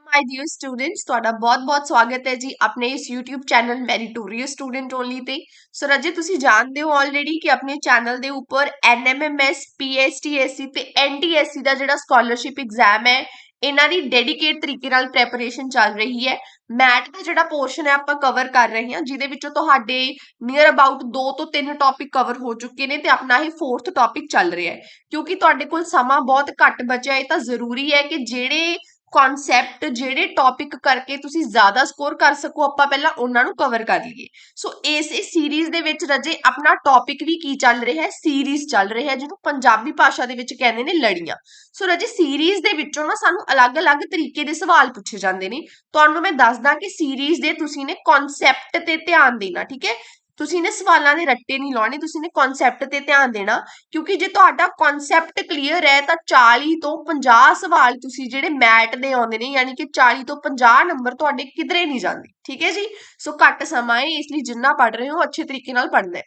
ਮਾਈ dear students ਤੁਹਾਡਾ ਬਹੁਤ-ਬਹੁਤ ਸਵਾਗਤ ਹੈ ਜੀ ਆਪਣੇ ਇਸ YouTube channel meritorious student only ਤੇ। ਸੋ ਰਾਜੇ ਤੁਸੀਂ ਜਾਣਦੇ ਹੋ ਆਲਰੇਡੀ ਕਿ ਆਪਣੇ ਚੈਨਲ ਦੇ ਉੱਪਰ NMMS PSTSC ਤੇ NTSC ਦਾ ਜਿਹੜਾ ਸਕਾਲਰਸ਼ਿਪ ਐਗਜ਼ਾਮ ਹੈ ਇਹਨਾਂ ਦੀ ਡੈਡੀਕੇਟ ਤਰੀਕੇ ਨਾਲ ਪ੍ਰੈਪਰੇਸ਼ਨ ਚੱਲ ਰਹੀ ਹੈ। ਮੈਥ ਦਾ ਜਿਹੜਾ ਪੋਰਸ਼ਨ ਹੈ, ਆਪਾਂ ਕਵਰ ਕਰ ਰਹੇ ਹਾਂ, ਜਿਹਦੇ ਵਿੱਚੋਂ ਤੁਹਾਡੇ ਨੀਅਰ ਅਬਾਊਟ 2 ਤੋਂ 3 ਟੌਪਿਕ ਕਵਰ ਹੋ ਚੁੱਕੇ ਨੇ ਤੇ ਆਪਣਾ ਹੀ ਫੋਰਥ ਟੌਪਿਕ ਚੱਲ ਰਿਹਾ ਹੈ। ਕਿਉਂਕਿ ਤੁਹਾਡੇ ਕੋਲ ਸਮਾਂ ਬਹੁਤ ਘੱਟ ਬਚਿਆ ਹੈ ਤਾਂ ਜ਼ਰੂਰੀ ਹੈ ਕਿ ਜਿਹੜੇ ਕਨਸੈਪਟ ਜਿਹੜੇ ਟੌਪਿਕ ਕਰਕੇ ਤੁਸੀਂ ਜ਼ਿਆਦਾ ਸਕੋਰ ਕਰ ਸਕੋ, ਆਪਾਂ ਪਹਿਲਾਂ ਉਹਨਾਂ ਨੂੰ ਕਵਰ ਕਰ ਲਈਏ। ਸੋ ਇਸ ਸੀਰੀਜ਼ ਦੇ ਵਿੱਚ ਰਜੇ ਆਪਣਾ ਟੌਪਿਕ ਵੀ ਕੀ ਚੱਲ ਰਿਹਾ ਹੈ? ਸੀਰੀਜ਼ ਚੱਲ ਰਿਹਾ ਹੈ, ਜਿਹਨੂੰ ਪੰਜਾਬੀ ਭਾਸ਼ਾ ਦੇ ਵਿੱਚ ਕਹਿੰਦੇ ਨੇ ਲੜੀਆਂ। ਸੋ ਰਜੇ ਸੀਰੀਜ਼ ਦੇ ਵਿੱਚੋਂ ਨਾ ਸਾਨੂੰ ਅਲੱਗ-ਅਲੱਗ ਤਰੀਕੇ ਦੇ ਸਵਾਲ ਪੁੱਛੇ ਜਾਂਦੇ ਨੇ। ਤੁਹਾਨੂੰ ਮੈਂ ਦੱਸਦਾ ਕਿ ਸੀਰੀਜ਼ ਦੇ ਤੁਸੀਂ ਨੇ ਕਨਸੈਪਟ ਤੇ ਧਿਆਨ ਦੇਣਾ, ਠੀਕ ਹੈ? ਤੁਸੀਂ ਨੇ ਸਵਾਲਾਂ ਦੇ ਰੱਟੇ ਨਹੀਂ ਲਾਉਣੇ, ਤੁਸੀਂ ਨੇ ਕਨਸੈਪਟ ਤੇ ਧਿਆਨ ਦੇਣਾ, ਕਿਉਂਕਿ ਜੇ ਤੁਹਾਡਾ ਕਨਸੈਪਟ ਕਲੀਅਰ ਹੈ ਤਾਂ 40 ਤੋਂ 50 ਸਵਾਲ ਤੁਸੀਂ ਜਿਹੜੇ ਮੈਟ ਦੇ ਆਉਂਦੇ ਨੇ, ਯਾਨੀ ਕਿ 40 ਤੋਂ 50 ਨੰਬਰ ਤੁਹਾਡੇ ਕਿਧਰੇ ਨਹੀਂ ਜਾਂਦੇ। ਠੀਕ ਹੈ ਜੀ? ਸੋ ਘੱਟ ਸਮਾਂ ਹੈ, ਇਸ ਲਈ ਜਿੰਨਾ ਪੜ ਰਹੇ ਹੋ, ਅੱਛੇ ਤਰੀਕੇ ਨਾਲ ਪੜਨਾ ਹੈ।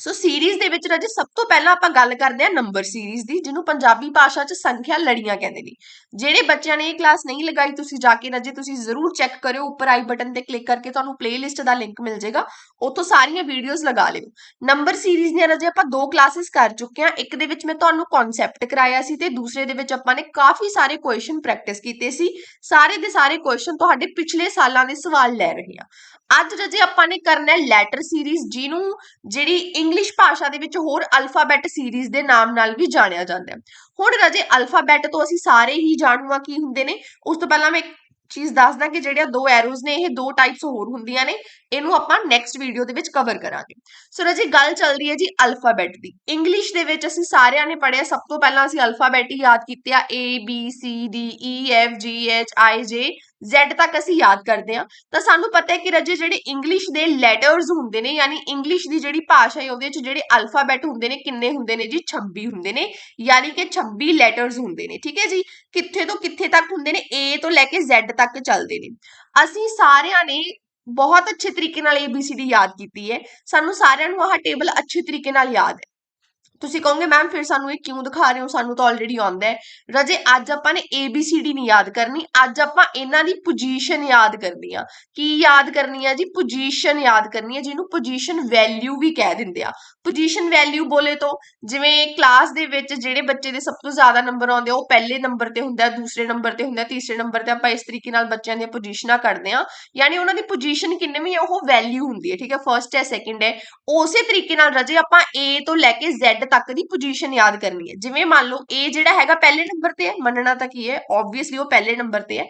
ਸੋ ਸੀਰੀਜ਼ ਦੇ ਵਿੱਚ ਰਾਜੇ ਸਭ ਤੋਂ ਪਹਿਲਾਂ ਆਪਾਂ ਗੱਲ ਕਰਦੇ ਹਾਂ ਨੰਬਰ ਸੀਰੀਜ਼ ਦੀ, ਜਿਹਨੂੰ ਪੰਜਾਬੀ ਭਾਸ਼ਾ 'ਚ ਸੰਖਿਆ ਲੜੀਆਂ ਕਹਿੰਦੇ ਨੇ। ਜਿਹੜੇ ਬੱਚਿਆਂ ਨੇ ਇਹ ਕਲਾਸ ਨਹੀਂ ਲਗਾਈ, ਤੁਸੀਂ ਜਾ ਕੇ ਰਾਜੇ ਤੁਸੀਂ ਜ਼ਰੂਰ ਚੈੱਕ ਕਰਿਓ, ਉੱਪਰ ਆਈ ਬਟਨ ਤੇ ਕਲਿੱਕ ਕਰਕੇ ਤੁਹਾਨੂੰ ਪਲੇਲਿਸਟ ਦਾ ਲਿੰਕ ਮਿਲ ਜਾਏਗਾ। ਉੱਥੋਂ ਸਾਰੀਆਂ ਵੀਡੀਓਜ਼ ਲਗਾ ਲਿਓ। ਨੰਬਰ ਸੀਰੀਜ਼ ਦੀਆਂ ਰਾਜੇ ਆਪਾਂ ਦੋ ਕਲਾਸਿਸ ਕਰ ਚੁੱਕੇ ਹਾਂ। ਇੱਕ ਦੇ ਵਿੱਚ ਮੈਂ ਤੁਹਾਨੂੰ ਕਨਸੈਪਟ ਕਰਾਇਆ ਸੀ ਤੇ ਦੂਸਰੇ ਦੇ ਵਿੱਚ ਆਪਾਂ ਨੇ ਕਾਫੀ ਸਾਰੇ ਕੁਐਸਚਨ ਪ੍ਰੈਕਟਿਸ ਕੀਤੇ ਸੀ। ਸਾਰੇ ਦੇ ਸਾਰੇ ਕੁਐਸਚਨ ਤੁਹਾਡੇ ਪਿਛਲੇ ਸਾਲਾਂ ਦੇ ਸਵਾਲ ਲੈ ਰਹੇ ਹਾਂ। ਅੱਜ ਰਜੇ ਆਪਾਂ ਨੇ ਕਰਨਾ ਹੈ ਲੈਟਰ ਸੀਰੀਜ਼ ਜਿਹਨੂੰ ਜਿਹੜੀ ਇੰਗਲਿਸ਼ ਭਾਸ਼ਾ ਦੇ ਵਿੱਚ ਹੋਰ ਅਲਫਾਬੈਟ ਸੀਰੀਜ਼ ਦੇ ਨਾਮ ਨਾਲ ਵੀ ਜਾਣਿਆ ਜਾਂਦਾ ਹੈ। ਹੁਣ ਰਜੇ ਅਲਫਾਬੈਟ ਤੋਂ ਅਸੀਂ ਸਾਰੇ ਹੀ ਜਾਣੂਗਾ ਕੀ ਹੁੰਦੇ ਨੇ? ਉਸ ਤੋਂ ਪਹਿਲਾਂ ਮੈਂ ਇੱਕ ਚੀਜ਼ ਦੱਸਦਾ ਕਿ ਜਿਹੜੀਆਂ ਦੋ ਐਰੋਜ਼ ਨੇ, ਇਹ ਦੋ ਟਾਈਪਸ ਹੋਰ ਹੁੰਦੀਆਂ ਨੇ। ਇਹਨੂੰ ਆਪਾਂ ਨੈਕਸਟ ਵੀਡੀਓ ਦੇ ਵਿੱਚ ਕਵਰ ਕਰਾਂਗੇ। ਸੋ ਰਜੀ ਗੱਲ ਚੱਲਦੀ ਹੈ ਜੀ ਅਲਫਾਬੈਟ ਦੀ। ਇੰਗਲਿਸ਼ ਦੇ ਵਿੱਚ ਅਸੀਂ ਸਾਰਿਆਂ ਨੇ ਪੜਿਆ ਸਭ ਤੋਂ ਪਹਿਲਾਂ ਅਸੀਂ ਅਲਫਾਬੈਟ ਹੀ ਯਾਦ ਕੀਤੇ ਆ A, B, C, D E F, G, H, I, J Z ਤੱਕ ਅਸੀਂ ਯਾਦ ਕਰਦੇ ਹਾਂ। ਤਾਂ ਸਾਨੂੰ ਪਤਾ ਹੈ ਕਿ ਰਜੇ ਜਿਹੜੇ ਇੰਗਲਿਸ਼ ਦੇ ਲੈਟਰਸ ਹੁੰਦੇ ਨੇ ਯਾਨੀ ਇੰਗਲਿਸ਼ ਦੀ ਜਿਹੜੀ ਭਾਸ਼ਾ ਹੈ ਉਹਦੇ ਵਿੱਚ ਜਿਹੜੇ ਅਲਫਾਬੈਟ ਹੁੰਦੇ ਨੇ ਕਿੰਨੇ ਹੁੰਦੇ ਨੇ ਜੀ? 26 ਹੁੰਦੇ ਨੇ। ਯਾਨੀ ਕਿ 26 ਲੈਟਰਸ ਹੁੰਦੇ ਨੇ। ਠੀਕ ਹੈ ਜੀ? ਕਿੱਥੇ ਤੋਂ ਕਿੱਥੇ ਤੱਕ ਹੁੰਦੇ ਨੇ? A ਤੋਂ ਲੈ ਕੇ Z ਤੱਕ ਚੱਲਦੇ ਨੇ। ਅਸੀਂ ਸਾਰਿਆਂ ਨੇ ਬਹੁਤ ਅੱਛੇ ਤਰੀਕੇ ਨਾਲ ABCD ਯਾਦ ਕੀਤੀ ਹੈ। ਸਾਨੂੰ ਸਾਰਿਆਂ ਨੂੰ ਆਹ ਟੇਬਲ ਅੱਛੇ ਤਰੀਕੇ ਨਾਲ ਯਾਦ ਹੈ। ਤੁਸੀਂ ਕਹੋਗੇ ਮੈਮ ਫਿਰ ਸਾਨੂੰ ਇਹ ਕਿਉਂ ਦਿਖਾ ਰਹੇ ਹੋ? ਸਾਨੂੰ ਤਾਂ ਆਲਰੇਡੀ ਆਉਂਦਾ ਹੈ। ਰਜੇ, ਅੱਜ ਆਪਾਂ ਨੇ ਏ ਬੀ ਸੀ ਡੀ ਨਹੀਂ ਯਾਦ ਕਰਨੀ। ਅੱਜ ਆਪਾਂ ਇਹਨਾਂ ਦੀ ਪੋਜੀਸ਼ਨ ਯਾਦ ਕਰਨੀ ਆ। ਕੀ ਯਾਦ ਕਰਨੀ ਆ ਜੀ? ਪੋਜੀਸ਼ਨ ਯਾਦ ਕਰਨੀ ਆ, ਜਿਹਨੂੰ ਪੋਜੀਸ਼ਨ ਵੈਲਿਊ ਵੀ ਕਹਿ ਦਿੰਦੇ ਆ। ਪੋਜੀਸ਼ਨ ਵੈਲਿਊ ਬੋਲੇ ਤੋਂ, ਜਿਵੇਂ ਕਲਾਸ ਦੇ ਵਿੱਚ ਜਿਹੜੇ ਬੱਚੇ ਦੇ ਸਭ ਤੋਂ ਜ਼ਿਆਦਾ ਨੰਬਰ ਆਉਂਦੇ ਆ, ਉਹ ਪਹਿਲੇ ਨੰਬਰ ਤੇ ਹੁੰਦਾ, ਦੂਸਰੇ ਨੰਬਰ ਤੇ ਹੁੰਦਾ, ਤੀਸਰੇ ਨੰਬਰ ਤੇ ਆਪਾਂ ਇਸ ਤਰੀਕੇ ਨਾਲ ਬੱਚਿਆਂ ਦੀਆਂ ਪੋਜੀਸ਼ਨਾਂ ਕੱਢਦੇ ਆ। ਯਾਨੀ ਉਹਨਾਂ ਦੀ ਪੋਜੀਸ਼ਨ ਕਿੰਨਵੀਂ ਹੈ ਉਹ ਵੈਲਿਊ ਹੁੰਦੀ ਹੈ ਠੀਕ ਹੈ ਫਰਸਟ ਹੈ ਸੈਕਿੰਡ ਹੈ। ਉਸੇ ਤਰੀਕੇ ਨਾਲ ਰਜੇ ਆਪਾਂ A ਤੋਂ ਲੈ ਕੇ Z ਤੱਕ ਦੀ ਪੋਜੀਸ਼ਨ ਯਾਦ ਕਰਨੀ ਹੈ। ਜਿਵੇਂ ਮੰਨ ਲਓ A ਜਿਹੜਾ ਹੈਗਾ ਪਹਿਲੇ ਨੰਬਰ ਤੇ ਹੈ, ਮੰਨਣਾ ਤਾਂ ਕੀ ਹੈ? ਆਬਵੀਅਸਲੀ ਉਹ ਪਹਿਲੇ ਨੰਬਰ ਤੇ ਹੈ।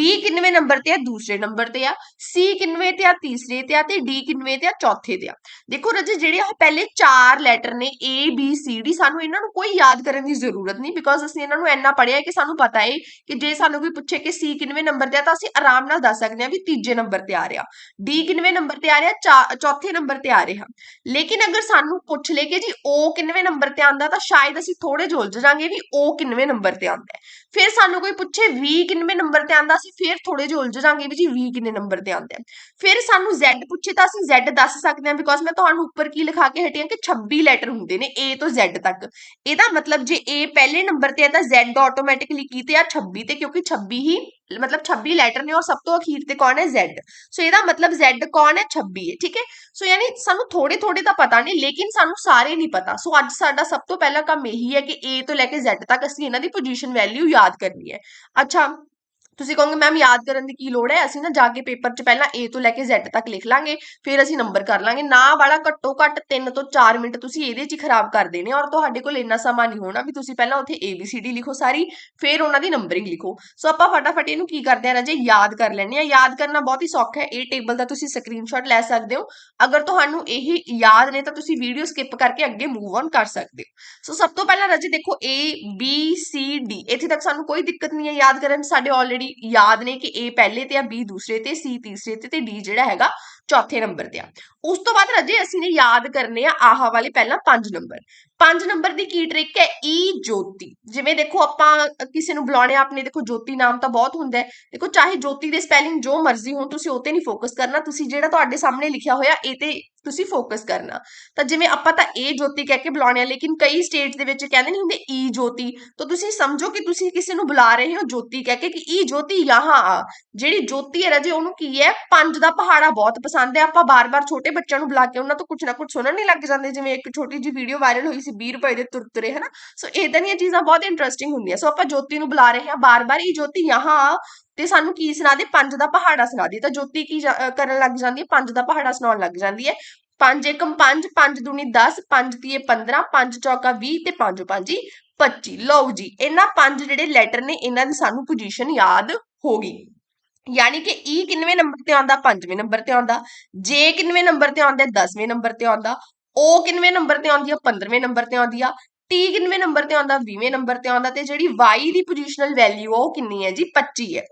B ਕਿੰਨਵੇਂ ਨੰਬਰ ਤੇ ਹੈ? ਦੂਸਰੇ ਨੰਬਰ ਤੇ ਆ। C ਕਿੰਨਵੇਂ ਤੇ ਆ? ਤੀਸਰੇ ਤੇ ਆ ਤੇ D ਕਿੰਨਵੇਂ ਤੇ ਆ? ਚੌਥੇ ਤੇ ਆ। ਦੇਖੋ ਰਜੇ ਜਿਹੜੇ ਆ ਪਹਿਲੇ ਚਾਰ ਲੈਟਰ ਨੇ A, B, C, D, ਸਾਨੂੰ ਇਹਨਾਂ ਨੂੰ ਕੋਈ ਯਾਦ ਕਰਨ ਦੀ ਜ਼ਰੂਰਤ ਨਹੀਂ ਬਿਕੋਜ਼ ਅਸੀਂ ਇਹਨਾਂ ਨੂੰ ਇੰਨਾ ਪੜਿਆ ਕਿ ਸਾਨੂੰ ਪਤਾ ਹੈ ਕਿ ਜੇ ਸਾਨੂੰ ਕੋਈ ਪੁੱਛੇ ਕਿ C ਕਿੰਨਵੇਂ ਨੰਬਰ ਤੇ ਆ ਤਾਂ ਅਸੀਂ ਆਰਾਮ ਨਾਲ ਦੱਸ ਸਕਦੇ ਹਾਂ ਵੀ ਤੀਜੇ ਨੰਬਰ ਤੇ ਆ ਰਿਹਾ। D ਕਿੰਨਵੇਂ ਨੰਬਰ ਤੇ ਆ ਰਿਹਾ? ਚੌਥੇ ਨੰਬਰ ਤੇ ਆ ਰਿਹਾ। ਲੇਕਿਨ ਅਗਰ ਸਾਨੂੰ ਪੁੱਛ ਲੇ ਕਿ ਜੀ O ਕਿੰਨਵੇਂ ਨੰਬਰ ਤੇ ਆਂਦਾ ਤਾਂ ਸ਼ਾਇਦ ਅਸੀਂ ਥੋੜੇ ਜਿਹਾ ਉਲਝ ਜਾਾਂਗੇ ਵੀ ਉਹ ਕਿੰਨਵੇਂ ਨੰਬਰ ਤੇ ਆਂਦਾ ਫਿਰ ਸਾਨੂੰ ਕੋਈ ਪੁੱਛੇ V ਕਿੰਨਵੇਂ ਨੰਬਰ ਤੇ ਆਂਦਾ ਅਸੀਂ ਫਿਰ ਥੋੜੇ ਜਿਹਾ ਉਲਝ ਵੀ ਜੀ V ਕਿੰਨੇ ਨੰਬਰ ਤੇ ਆਂਦਾ ਫਿਰ ਸਾਨੂੰ Z ਪੁੱਛੇ ਤਾਂ ਅਸੀਂ Z ਦੱਸ ਸਕਦੇ ਹਾਂ ਬਿਕੋਜ਼ ਮੈਂ ਤੁਹਾਨੂੰ ਉੱਪਰ ਕੀ ਲਿਖਾ ਕੇ ਹਟੀ ਕਿ 26 ਲੈਟਰ ਹੁੰਦੇ ਨੇ A ਤੋਂ Z ਤੱਕ। ਇਹਦਾ ਮਤਲਬ ਜੇ A ਪਹਿਲੇ ਨੰਬਰ ਤੇ ਹੈ ਤਾਂ Z ਆਟੋਮੈਟਿਕਲੀ ਕੀ ਤੇ ਆ? 26 ਤੇ, ਕਿਉਂਕਿ 26 ਹੀ, ਮਤਲਬ 26 ਲੈਟਰ ਨੇ ਔਰ ਸਭ ਤੋਂ ਅਖੀਰ ਤੇ ਕੌਣ ਹੈ? Z ਸੋ ਇਹਦਾ ਮਤਲਬ Z ਕੌਣ ਹੈ? 26 ਹੈ, ਠੀਕ ਹੈ? ਸੋ ਯਾਨੀ ਸਾਨੂੰ ਥੋੜੇ ਥੋੜੇ ਤਾਂ ਪਤਾ ਨਹੀਂ ਲੇਕਿਨ ਸਾਨੂੰ ਸਾਰੇ ਨਹੀਂ ਪਤਾ। ਸੋ ਅੱਜ ਸਾਡਾ ਸਭ ਤੋਂ ਪਹਿਲਾ ਕੰਮ ਇਹੀ ਹੈ ਕਿ A ਤੋਂ ਲੈ ਕੇ Z ਤੱਕ ਅਸੀਂ ਇਹਨਾਂ ਦੀ ਪੋਜੀਸ਼ਨ ਵੈਲਿਊ ਯਾਦ ਕਰਨੀ ਹੈ। ਅੱਛਾ ਤੁਸੀਂ ਕਹੋਗੇ ਮੈਮ ਯਾਦ ਕਰਨ ਦੀ ਕੀ ਲੋੜ ਹੈ? ਅਸੀਂ ਨਾ ਜਾ ਕੇ ਪੇਪਰ 'ਚ ਪਹਿਲਾਂ A ਤੋਂ ਲੈ ਕੇ Z ਤੱਕ ਲਿਖ ਲਾਂਗੇ, ਫਿਰ ਅਸੀਂ ਨੰਬਰ ਕਰ ਲਾਂਗੇ। ਨਾ ਵਾਲਾ ਘੱਟੋ ਘੱਟ 3 ਤੋਂ 4 ਮਿੰਟ ਤੁਸੀਂ ਇਹਦੇ 'ਚ ਹੀ ਖਰਾਬ ਕਰ ਦੇਣੇ ਔਰ ਤੁਹਾਡੇ ਕੋਲ ਇੰਨਾ ਸਮਾਂ ਨਹੀਂ ਹੋਣਾ ਵੀ ਤੁਸੀਂ ਪਹਿਲਾਂ ਉੱਥੇ ABCD ਲਿਖੋ ਸਾਰੀ, ਫਿਰ ਉਹਨਾਂ ਦੀ ਨੰਬਰਿੰਗ ਲਿਖੋ। ਸੋ ਆਪਾਂ ਫਟਾਫਟ ਇਹਨੂੰ ਕੀ ਕਰਦੇ ਆ ਰਾਜੇ? ਯਾਦ ਕਰ ਲੈਣੇ ਆ ਯਾਦ ਕਰਨਾ ਬਹੁਤ ਹੀ ਸੌਖਾ ਹੈ। ਇਹ ਟੇਬਲ ਦਾ ਤੁਸੀਂ ਸਕਰੀਨਸ਼ਾਟ ਲੈ ਸਕਦੇ ਹੋ। ਅਗਰ ਤੁਹਾਨੂੰ ਇਹ ਯਾਦ ਨੇ ਤਾਂ ਤੁਸੀਂ ਵੀਡੀਓ ਸਕਿਪ ਕਰਕੇ ਅੱਗੇ ਮੂਵ ਔਨ ਕਰ ਸਕਦੇ ਹੋ। ਸੋ ਸਭ ਤੋਂ ਪਹਿਲਾਂ ਰਾਜੇ ਦੇਖੋ A, B, C, D, ਇੱਥੇ ਤੱਕ ਸਾਨੂੰ ਕੋਈ ਦਿੱਕਤ ਨਹੀਂ ਹੈ ਯਾਦ ਕਰਨ ਸਾਡੇ ਆਲਰੇਡੀ ਯਾਦ ਨੇ ਕਿ A ਪਹਿਲੇ ਤੇ ਆ, B ਦੂਸਰੇ ਤੇ, C ਤੀਸਰੇ ਤੇ ਤੇ D ਜਿਹੜਾ ਹੈਗਾ, ਚੌਥੇ ਨੰਬਰ ਤੇ ਆ। ਉਸ ਤੋਂ ਬਾਅਦ ਰਾਜੇ ਅਸੀਂ ਨੇ ਯਾਦ ਕਰਨੇ ਆ ਆਹਾ ਵਾਲੇ ਪਹਿਲਾਂ 5 ਨੰਬਰ। ਪੰਜ ਨੰਬਰ ਦੀ ਕੀ ਟ੍ਰਿਕ ਹੈ? ਈ ਜੋਤੀ। ਜਿਵੇਂ ਦੇਖੋ ਆਪਾਂ ਕਿਸੇ ਨੂੰ ਬੁਲਾਉਣੇ ਆਪਣੇ ਦੇਖੋ ਜੋਤੀ ਨਾਮ ਤਾਂ ਬਹੁਤ ਹੁੰਦਾ ਹੈ। ਦੇਖੋ ਚਾਹੇ ਜੋਤੀ ਦੇ ਸਪੈਲਿੰਗ ਜੋ ਮਰਜ਼ੀ ਹੋਣ, ਤੁਸੀਂ ਉਹ ਤੇ ਨਹੀਂ ਫੋਕਸ ਕਰਨਾ। ਤੁਸੀਂ ਜਿਹੜਾ ਤੁਹਾਡੇ ਸਾਹਮਣੇ ਲਿਖਿਆ ਹੋਇਆ, ਇਹ ਤੇ ਤੁਸੀਂ ਫੋਕਸ ਕਰਨਾ। ਤਾਂ ਜਿਵੇਂ ਆਪਾਂ ਤਾਂ ਇਹ ਜੋਤੀ ਕਹਿ ਕੇ ਬੁਲਾਉਣੇ ਆ, ਲੇਕਿਨ ਕਈ ਸਟੇਟਸ ਦੇ ਵਿੱਚ ਕਹਿੰਦੇ ਨਹੀਂ ਹੁੰਦੇ ਈ ਜੋਤੀ। ਤਾਂ ਤੁਸੀਂ ਸਮਝੋ ਕਿ ਤੁਸੀਂ ਕਿਸੇ ਨੂੰ ਬੁਲਾ ਰਹੇ ਹੋ ਜੋਤੀ ਕਹਿ ਕੇ ਕਿ ਈ ਜੋਤੀ ਯਹਾਂ ਆ। ਜਿਹੜੀ ਜੋਤੀ ਹੈ ਰਾਜੇ, ਉਹਨੂੰ ਕੀ ਹੈ? ਪੰਜ ਦਾ ਪਹਾੜਾ ਬਹੁਤ ਪਸੰਦ ਹੈ। ਆਪਾਂ ਬਾਰ-ਬਾਰ ਛੋਟੇ ਬੱਚਿਆਂ ਨੂੰ ਬੁਲਾ ਕੇ ਉਹਨਾਂ ਤੋਂ ਕੁਝ ਨਾ ਕੁਝ ਸੁਣਨ ਨਹੀਂ ਲੱਗ ਜਾਂਦੇ। ਜਿਵੇਂ ਇੱਕ ਛੋਟੀ ਜਿਹੀ ਵੀਡੀਓ ਵਾਇਰਲ ਹੋਈ ਸੀ 20 ਰੁਪਏ ਦੇ ਤੁਰਤਰੇ, ਹਨਾ? ਸੋ ਇਦਾਂ ਦੀਆਂ ਚੀਜ਼ਾਂ ਬਹੁਤ ਇੰਟਰਸਟਿੰਗ ਹੁੰਦੀਆਂ। ਸੋ ਆਪਾਂ ਜੋਤੀ ਨੂੰ ਬੁਲਾ ਰਹੇ ਹਾਂ ਬਾਰ-ਬਾਰ ਈ ਜੋਤੀ ਯਹਾਂ ਆ ਤੇ ਸਾਨੂੰ ਕੀ ਸੁਣਾ ਦੇ? ਪੰਜ ਦਾ ਪਹਾੜਾ ਸੁਣਾ ਦੇ। ਤਾਂ ਜੋਤੀ ਕੀ ਕਰਨ ਲੱਗ ਜਾਂਦੀ ਹੈ? ਪੰਜ ਦਾ ਪਹਾੜਾ ਸੁਣਾਉਣ ਲੱਗ ਜਾਂਦੀ ਹੈ। ਪੰਜ ਏਕਮ 5 5 ਦੂਣੀ 10 5 ਤੀਏ 15 ਪੰਜ ਚੌਕਾ 20 ਤੇ ਪੰਜ ਪੰਜੀ 25 ਲਓ ਜੀ, ਇਹਨਾਂ ਪੰਜ ਜਿਹੜੇ ਲੈਟਰ ਨੇ, ਇਹਨਾਂ ਦੀ ਸਾਨੂੰ ਪੋਜੀਸ਼ਨ ਯਾਦ ਹੋ ਗਈ। ਯਾਨੀ ਕਿ ਈ ਕਿੰਨਵੇਂ ਨੰਬਰ ਤੇ ਆਉਂਦਾ? ਪੰਜਵੇਂ ਨੰਬਰ ਤੇ ਆਉਂਦਾ। ਜੇ ਕਿੰਨਵੇਂ ਨੰਬਰ ਤੇ ਆਉਂਦਾ? 10ਵੇਂ ਨੰਬਰ ਤੇ ਆਉਂਦਾ। O ਕਿੰਨਵੇਂ ਨੰਬਰ ਤੇ ਆਉਂਦੀ ਆ? 15ਵੇਂ ਨੰਬਰ ਤੇ ਆਉਂਦੀ ਆ। ਟੀ ਕਿੰਨਵੇਂ ਨੰਬਰ ਤੇ ਆਉਂਦਾ? 20ਵੇਂ ਨੰਬਰ ਤੇ ਆਉਂਦਾ ਤੇ ਜਿਹੜੀ Y ਦੀ ਪੋਜੀਸ਼ਨਲ ਵੈਲਿਊ ਆ, ਉਹ ਕਿੰਨੀ ਹੈ ਜੀ? 25 ਹੈ।